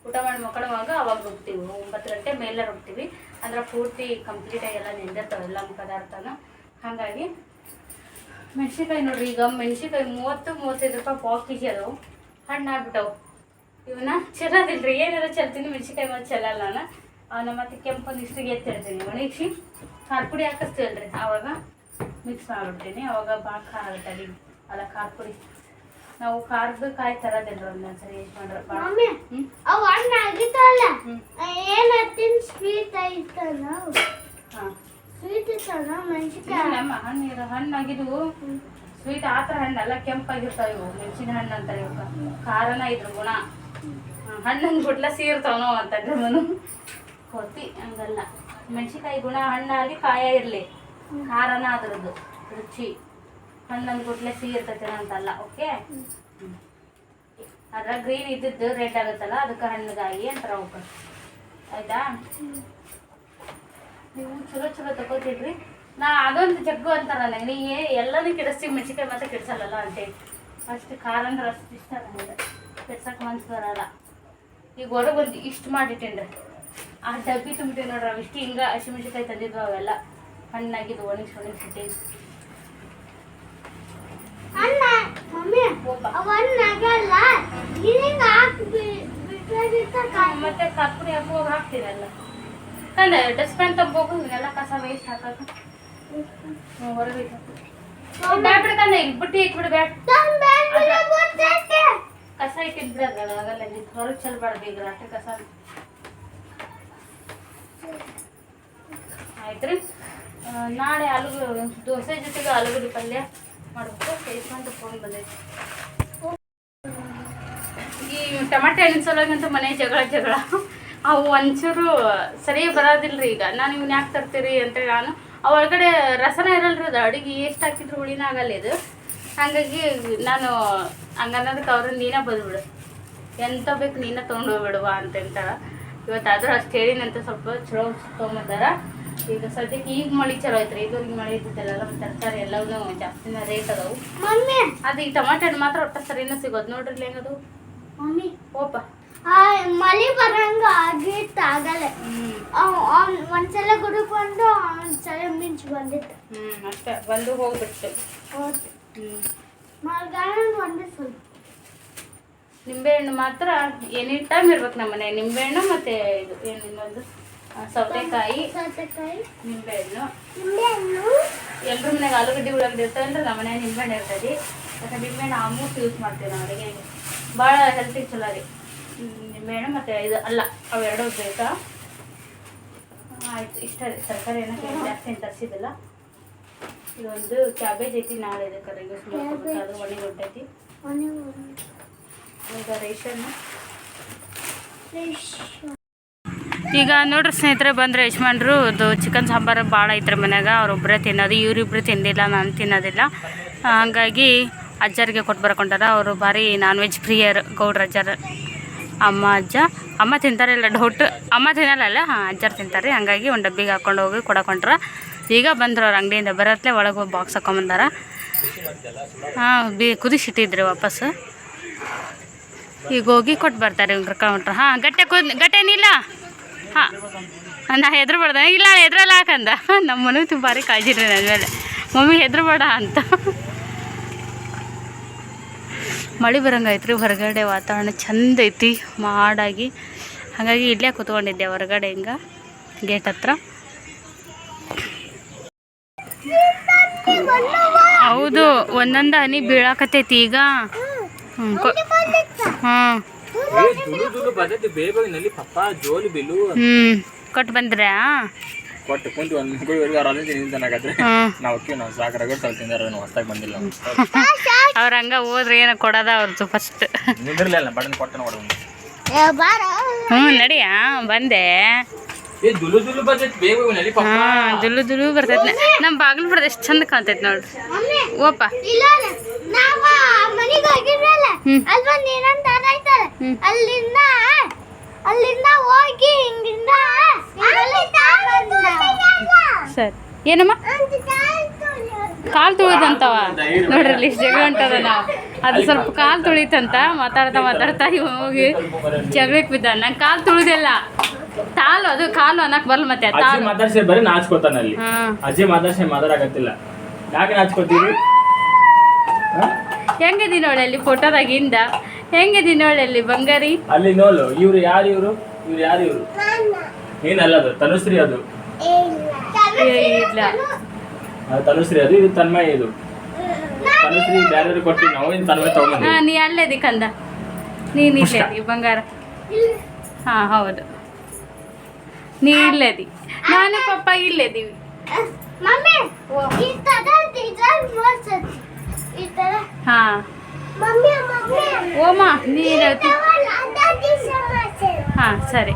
ಊಟ ಮಾಡಿ ಮಕ್ಕಳುವಾಗ ಅವಾಗ ರುಬ್ತೀವಿ ಒಂಬತ್ತು ಗಂಟೆ ಮೇಲೆ ರುಬ್ತೀವಿ ಅಂದ್ರೆ ಪೂರ್ತಿ ಕಂಪ್ಲೀಟಾಗಿ ಎಲ್ಲ ನೆಂದಿರ್ತಾವೆ ಎಲ್ಲ ಪದಾರ್ಥನ. ಹಾಗಾಗಿ ಮೆಣಸಿನ್ಕಾಯಿ ನೋಡ್ರಿ, ಈಗ ಮೆಣಸಿನ್ಕಾಯಿ ಮೂವತ್ತು, ಮೂವತ್ತೈದು ರೂಪಾಯಿ ಪಾವ್ ಕೆ ಜಿ ಅದಾವು. ಹಣ್ಣು ಆಗ್ಬಿಟ್ಟವು. ಇವನ್ನ ಚೆಲ್ಲೋದಿಲ್ರಿ ಏನಾರ ಚೆಲ್ತೀನಿ, ಮೆಣಸಿನ್ಕಾಯಿ ಮತ್ತೆ ಚೆಲ್ಲಲ್ಲ ನಾನು. ಅವನ್ನ ಮತ್ತೆ ಕೆಂಪು ಇಷ್ಟಿಗೆ ಎತ್ತಿರ್ತೀನಿ ಒಣಗಿಸಿ ಖಾರ ಪುಡಿ ಹಾಕಿಸ್ತೀವಲ್ರಿ. ಆವಾಗ ಮಿಕ್ಸ್ ಮಾಡಿಬಿಡ್ತೀನಿ. ಅವಾಗ ಭಾಳ ಖಾರ ಆಗುತ್ತೆ ಅಲ್ಲ ಖಾರ ಪುಡಿ ನಾವು ಖಾರದ ಕಾಯಿ ತರದಿಲ್ಲ ಒಂದೊಂದ್ಸರಿ ಯೂಸ್ ಮಾಡ್ರ. ಮಮ್ಮಿ ಅವು ಹಣ್ಣು ಆಗಿತ್ತಲ್ಲ. ಏನ್ ಹತ್ತಿನ ಸ್ವೀಟ್ ಐತಲ್ಲ ಹಾಂ. ಸ್ವೀಟ್ ಇತ್ತಲ್ಲ ಮೆಣಸಿನ್ಕಾಯಿ? ನಮ್ಮ ಹಣ್ಣು ಇರೋ ಹಣ್ಣಾಗಿದ್ವು ಸ್ವೀಟ್ ಆ ಥರ ಹಣ್ಣಲ್ಲ ಕೆಂಪಾಗಿರ್ತಾವ ಇವು ಮೆಣಸಿನ ಹಣ್ಣು ಅಂತಾರೆ ಇವಾಗ ಖಾರನ ಇದ್ರ ಗುಣ. ಹಣ್ಣನ್ನು ಬಿಟ್ಲ ಸೀರ್ತಾವನು ಅಂತಂದ್ರೆ ಕೊತ್ತಿ ಹಂಗಲ್ಲ. ಮೆಣಸಿನ್ಕಾಯಿ ಗುಣ ಹಣ್ಣಾಗಿ ಕಾಯ ಇರಲಿ. ಖಾರನ ಅದ್ರದ್ದು ರುಚಿ. ಹಣ್ಣನ್ನು ಸಿಹಿ ಇರ್ತೈತೆ ಅಂತಲ್ಲ ಓಕೆ ಅದ್ರ ಗ್ರೀನ್ ಇದ್ದಿದ್ದು ರೆಡ್ ಆಗುತ್ತಲ್ಲ, ಅದಕ್ಕೆ ಹಣ್ಣುಗಾಗಿ ಅಂತಾರೆ ಅವಕ್ಕೆ ಆಯ್ತಾ? ನೀವು ಚಲೋ ಚಲೋ ತಗೋತಿದ್ರಿ ನಾ ಅದೊಂದು ಜಗ್ಗು ಅಂತಾರ ನಂಗೆ ನೀ ಎಲ್ಲಾನು ಕೆಡಿಸ್ತೀವಿ ಮೆಣಸಿನ್ಕಾಯಿ ಮತ್ತೆ ಕೆಡ್ಸಲ್ಲಲ್ಲ ಅಂತೇಳಿ ಅಷ್ಟು ಖಾರ ಅಂದ್ರೆ ಅಷ್ಟು ಇಷ್ಟ ನನಗೆ ಕೆಡ್ಸಕ್ಕೆ ಮನ್ಸು ಬರಲ್ಲ. ಈಗ ಹೊರಗೆ ಒಂದು ಇಷ್ಟು ಮಾಡಿಟ್ಟೇನ್ರಿ. ಆ ಡಬ್ಬಿ ತುಂಬಿಟ್ಟಿವಿ ನೋಡ್ರಿ ಅವಿಷ್ಟು ಹಿಂಗೆ ಹಸಿಮೆಣಸಿನ್ಕಾಯಿ ತಂದಿದ್ವು ಅವೆಲ್ಲ. ಹಣ್ಣಾಗಿದ್ದು ಒಣಗಿಸಿ ಒಣಗಿಸಿಟ್ಟೇವಿ ಅಣ್ಣ ಮಮ್ಮಿ ಅವ್ ಹಣ್ಣು ಆಗಲ್ಲ ಹಿಂಗ ಹಾಕಿ ಮತ್ತೆ ಕಪ್ಪುರಿ ಹಾಕಿ ಹೋಗಿ ಹಾಕ್ತೀರಲ್ಲ? ತಂದೆ ಡಸ್ಟ್ಬಿನ್ ತಂಬೋಗು ಇವನ್ನೆಲ್ಲ ಕಸ ವೇಸ್ಟ್ ಹಾಕಕ್ಕೆ ಹ್ಞೂ ಹೊರಗೆ ಬ್ಯಾಡ ಬಿಡು ಕಂದೆ ಇಲ್ಲಿ ಬುಟ್ಟಿ ಇಟ್ಬಿಡು ಬ್ಯಾಡ. ಕಸ ಇಟ್ಟಿದ್ರೆ ಆಗಲ್ಲ ನೀನು ಹೊರಗೆ ಚೆಲ್ಬಾರ್ದು ಈಗ ರಾತ್ರಿ ಕಸ. ಆಯ್ತು ರೀ ನಾಳೆ ಆಲೂಗಡ್ಡೆ ದೋಸೆ ಜೊತೆಗೆ ಆಲೂಗಡ್ಡೆ ಪಲ್ಯ. ಬೇಯಿಸ್ಕೊಂಡು ಫೋನ್ ಬಂದೈತಿ ಈ ಟಮಾಟೆ ಹಣ್ಣಿನ ಸಲುವಾಗಂತೂ ಮನೆ ಜಗಳ ಜಗಳ. ಅವು ಒಂಚೂರು ಸರಿ ಬರೋದಿಲ್ರಿ ಈಗ. ನಾನು ಇವನ್ನ ಯಾಕೆ ತರ್ತೀರಿ ಅಂತೇಳಿ ನಾನು ಒಳಗಡೆ ರಸನ ಇರಲ್ರಿ ಅದು. ಅಡುಗೆ ಎಷ್ಟು ಹಾಕಿದ್ರು ಹುಳಿನ ಆಗಲ್ಲ ಇದು. ಹಾಗಾಗಿ ನಾನು ಹಂಗನ್ನೋದಕ್ಕೆ ಅವ್ರನ್ನ ನೀನೇ ಬಂದ್ಬಿಡು. ಎಂತ ಬೇಕು ನೀನೇ ತೊಗೊಂಡು ಹೋಗ್ಬಿಡುವ ಅಂತ ಇವತ್ತು ಇವತ್ತಾದ್ರೂ ಅಷ್ಟು ಹೇಳಿನಂತ ಸ್ವಲ್ಪ ಚಲೋ ತೊಗೊಂಬಂದಾರ ಈಗ ಸದ್ಯಕ್ಕೆ ಈಗ ಮಳೆ ಚಲೋ ಐತ್ರಿ. ಇದುವರೆಗೆ ಮಳೆ ಇದ್ದಿದ್ದಲ್ಲ ನಮ್ಮ ತರಕಾರಿ ಎಲ್ಲವೂ ಜಾಸ್ತಿ ರೇಟ್ ಅದಾವು. ಮಮ್ಮಿ. ಅದು ಈ ಟಮಾಟೆ ಹಣ್ಣು ಮಾತ್ರ ಒಟ್ಟ ಸರಿನ ಸಿಗೋದು ನೋಡ್ರಿ ಹೆಂಗದು ಮಮ್ಮಿ. ಓಪ ಆ ಮಳಿ ಬರಂಗ ಆಗಿತ್ತು ಆಗಲ್ಲ ಒಂದ್ಸಲ ಗುಡುಕೊಂಡು ಒಂದ್ಸಲ ಮಿಂಚು ಬಂದಿತ್ತು. ಹ್ಮ್ ಅಷ್ಟೇ. ಬಂದು ಹೋಗ್ಬಿಟ್ಟು ಒಂದೇ ಸ್ವಲ್ಪ. ನಿಂಬೆಹಣ್ಣು ಮಾತ್ರ ಎನಿ ಟೈಮ್ ಇರ್ಬೇಕು ನಮ್ಮ ಮನೆ ನಿಂಬೆಹಣ್ಣು ಮತ್ತೆ ಇದು ಏನು ಇನ್ನೊಂದು ಸೌತೆಕಾಯಿ. ಸೌತೆಕಾಯಿ. ನಿಂಬೆಹಣ್ಣು. ನಿಂಬೆಹಣ್ಣು. ಎಲ್ರ ಮನೆಗೆ ಆಲೂಗಡ್ಡೆ ಉಳ್ಳಾಗಡ್ಡೆ ಅಂದ್ರೆ ನಮ್ಮ ಮನೆ ನಿಂಬೆಹಣ್ಣು ಇರ್ತೈತಿ ಯಾಕಂದ್ರೆ ನಿಂಬೆಹಣ್ಣು ಆಲ್ಮೋಸ್ಟ್ ಯೂಸ್ ಮಾಡ್ತೀವಿ ನಾವು ಅಡುಗೆ ಭಾಳ ಹೆಲ್ತಿಗೆ ಚಲೋ ರೀ. ನಿಂಬೆಹಣ್ಣು ಮತ್ತು ಇದು ಅಲ್ಲ ಅವೆರಡು ಬೇಕಾ? ಆಯ್ತು ಇಷ್ಟ ರೀ. ತರಕಾರಿ ಏನಕ್ಕೆ ಜಾಸ್ತಿ ಏನು ತರಿಸಿದಿಲ್ಲ ಇದೊಂದು ಕ್ಯಾಬೇಜ್ ಐತಿ ನಾಳೆ ಇದೆ ಕರೆ ಯೂಸ್ ಮಾಡ್ಕೊಬೇಕು. ಅದು ಒಣಗಿ ಹೊಟ್ಟೈತಿ ಈಗ ರೇಷನ್ ಫ್ರೆಶ್ ಈಗ ನೋಡ್ರಿ ಸ್ನೇಹಿತರೆ, ಬಂದ್ರೆ ಯಜಮಾನ್ರು ಅದು ಚಿಕನ್ ಸಾಂಬಾರು ಭಾಳ ಐತ್ರಿ ಮನ್ಯಾಗ. ಅವ್ರೊಬ್ಬರೇ ತಿನ್ನೋದು, ಇವರಿಬ್ರು ತಿಂದಿಲ್ಲ, ನಾನು ತಿನ್ನೋದಿಲ್ಲ. ಹಾಗಾಗಿ ಅಜ್ಜರಿಗೆ ಕೊಟ್ಟು ಬರ್ಕೊಂಡಾರ. ಅವರು ಭಾರಿ ನಾನ್ ವೆಜ್ ಪ್ರಿಯರ್, ಗೌಡ್ರ ಅಜ್ಜರ. ಅಮ್ಮ ಅಜ್ಜ, ಅಮ್ಮ ತಿಂತಾರಿಲ್ಲ ಡೌಟ್ ಅಮ್ಮ ತಿನ್ನಲ್ಲ ಹಾಂ, ಅಜ್ಜರು ತಿಂತಾರೆ. ಹಂಗಾಗಿ ಒಂದು ಡಬ್ಬಿಗೆ ಹಾಕ್ಕೊಂಡು ಹೋಗಿ ಕೊಡಕೊಂಡ್ರ. ಈಗ ಬಂದರು ಅವ್ರ ಅಂಗಡಿಯಿಂದ, ಬರತ್ಲೆ ಒಳಗೆ ಹೋಗಿ ಬಾಕ್ಸ್ ಹಾಕೊಂಬಂದಾರ. ಹಾಂ, ಬಿ ಕುದಿಸಿಟ್ಟಿದ್ರಿ ವಾಪಸ್ಸು ಈಗ ಹೋಗಿ ಕೊಟ್ಟು ಬರ್ತಾರೆ ಇವ್ರು ಕೌಂಟ್ರ್ ಹಾಂ, ಗಟ್ಟೆ ಕುದ್, ಗಟ್ಟೆನಿಲ್ಲ. ಹಾಂ. ನಾ ಹೆದ್ರಬಾರ್ದ. ಇಲ್ಲ ಹೆದ್ರಲ್ಲ ಹಾಕಂದ. ನಮ್ಮ ತುಂಬ ಭಾರಿ ಕಾಳಜಿ ರೀ ನನ್ನ ಮೇಲೆ. ಮಮ್ಮಿ ಹೆದ್ರಬೇಡ ಅಂತ. ಮಳೆ ಬರಂಗೈತ್ರಿ ಹೊರಗಡೆ ವಾತಾವರಣ ಚಂದ ಐತಿ, ಮಾಡಾಗಿ. ಹಾಗಾಗಿ ಇಲ್ಲೇ ಕೂತ್ಕೊಂಡಿದ್ದೆ ಹೊರಗಡೆ ಹಿಂಗೆ, ಗೇಟ್ ಹತ್ರ. ಹೌದು, ಒಂದೊಂದು ಹನಿ ಬೀಳಾಕತೈತಿ ಈಗ. ಹ್ಞೂ ಹಾಂ ಹ್ಞೂ ಕೊಟ್ಟು ಬಂದ್ರಾ? ಕೊಟ್ಟು ಕುಂತು ಒಂದು ಮಕ್ಕಳು ಅವ್ರು ನಾವು ಅಕ್ಕಿ ನಾವು ತಿಂದಾರ ಹೊಸ್ದಾಗಿ ಬಂದಿಲ್ಲ. ಅವ್ರ ಹಂಗ ಹೋದ್ರೆ ಏನೋ ಕೊಡೋದ ಅವ್ರದ್ದು ಫಸ್ಟ್ ನಿಂದಿರ್ಲಿಲ್ಲ ಬಟನ್ ಕೊಟ್ಟನ ಹೊಡೆದು ಹ್ಞೂ ನಡಿಯಾ ಬಂದೆ. ಹಾ ದುಲು ದುಲು ಬರ್ತೈತಿ. ನಮ್ಮ ಬಾಗಿಲು ಬಿಡದ ಎಷ್ಟು ಚಂದ ಕಾಣ್ತೈತಿ ನೋಡ್ರಿ ಓಪ. ಅಲ್ಲಿಂದ ಅಲ್ಲಿಂದ ಹೋಗಿ ಹಿಂಗಿಂದ ಸರಿ. ಏನಮ್ಮ? ಕಾಲು ತುಳಿದಂತವ ನೋಡ್ರಿ ಇಲ್ಲಿ ಜಗಳ ಹೊಂಟದ ನಾವು ಅದು ಸ್ವಲ್ಪ ಕಾಲು ತುಳಿತಂತ ಮಾತಾಡ್ತಾ ಮಾತಾಡ್ತಾ ಹೋಗಿ ಜಗಳಕ್ಕೆ ಬಿದ್ದ. ನಂಗೆ ಕಾಲು ತುಳಿದಿಲ್ಲ. ತಾಲು ಅದು ಕಾಲು ಅನ್ನಕ್ ಬರಲ್ ಮತ್ತೆ ತಾಲು ಮಾತಾಡ್ಸಿ ಬರೀ ನಾಚ್ಕೋತಾನೆ ಅಲ್ಲಿ. ಅಜ್ಜಿ ಮಾತಾಡ್ಸಿ ಮಾತಾಡಕತ್ತಿಲ್ಲ. ಯಾಕೆ ನಾಚ್ಕೋತೀವಿ ಅಲ್ಲಿ ಕೊಟ್ಟಾರಾಗಿ ಹಿಂದ? ಫೋಟೋದಾಗಿಂದ ಹೆಂಗದಿ ಅಲ್ಲಿ ಬಂಗಾರಿ? ಅಲ್ಲಿ ನೋಲು ಇವ್ರು ಯಾರು ಇವ್ರು? ಇವ್ರು ಯಾರು ಇವ್ರು? ಏನಲ್ಲ ಅದು ತನುಶ್ರೀ ಅದು. ಏ, ಇಲ್ಲ. ತನುಶ್ರೀ ಅದು ಇದು ತನ್ಮಯ ಇದು. ತನುಶ್ರೀ ಬೇರೆ ಕೊಟ್ಟಿ ನಾವು ಇನ್ ತನ್ಮಯ ಹಾ ನೀ ಅಲ್ಲದಿ ಕಂದ. ನೀನ್ ಇಲ್ಲೇ ಬಂಗಾರ. ಹಾ ಹೌದು. ನೀ ಇಲ್ಲದಿ ನಾನು ಪಪ್ಪ ಇಲ್ಲದಿವಿ ಹಾ ಓಮ ನೀರು ಹಾ ಸರಿ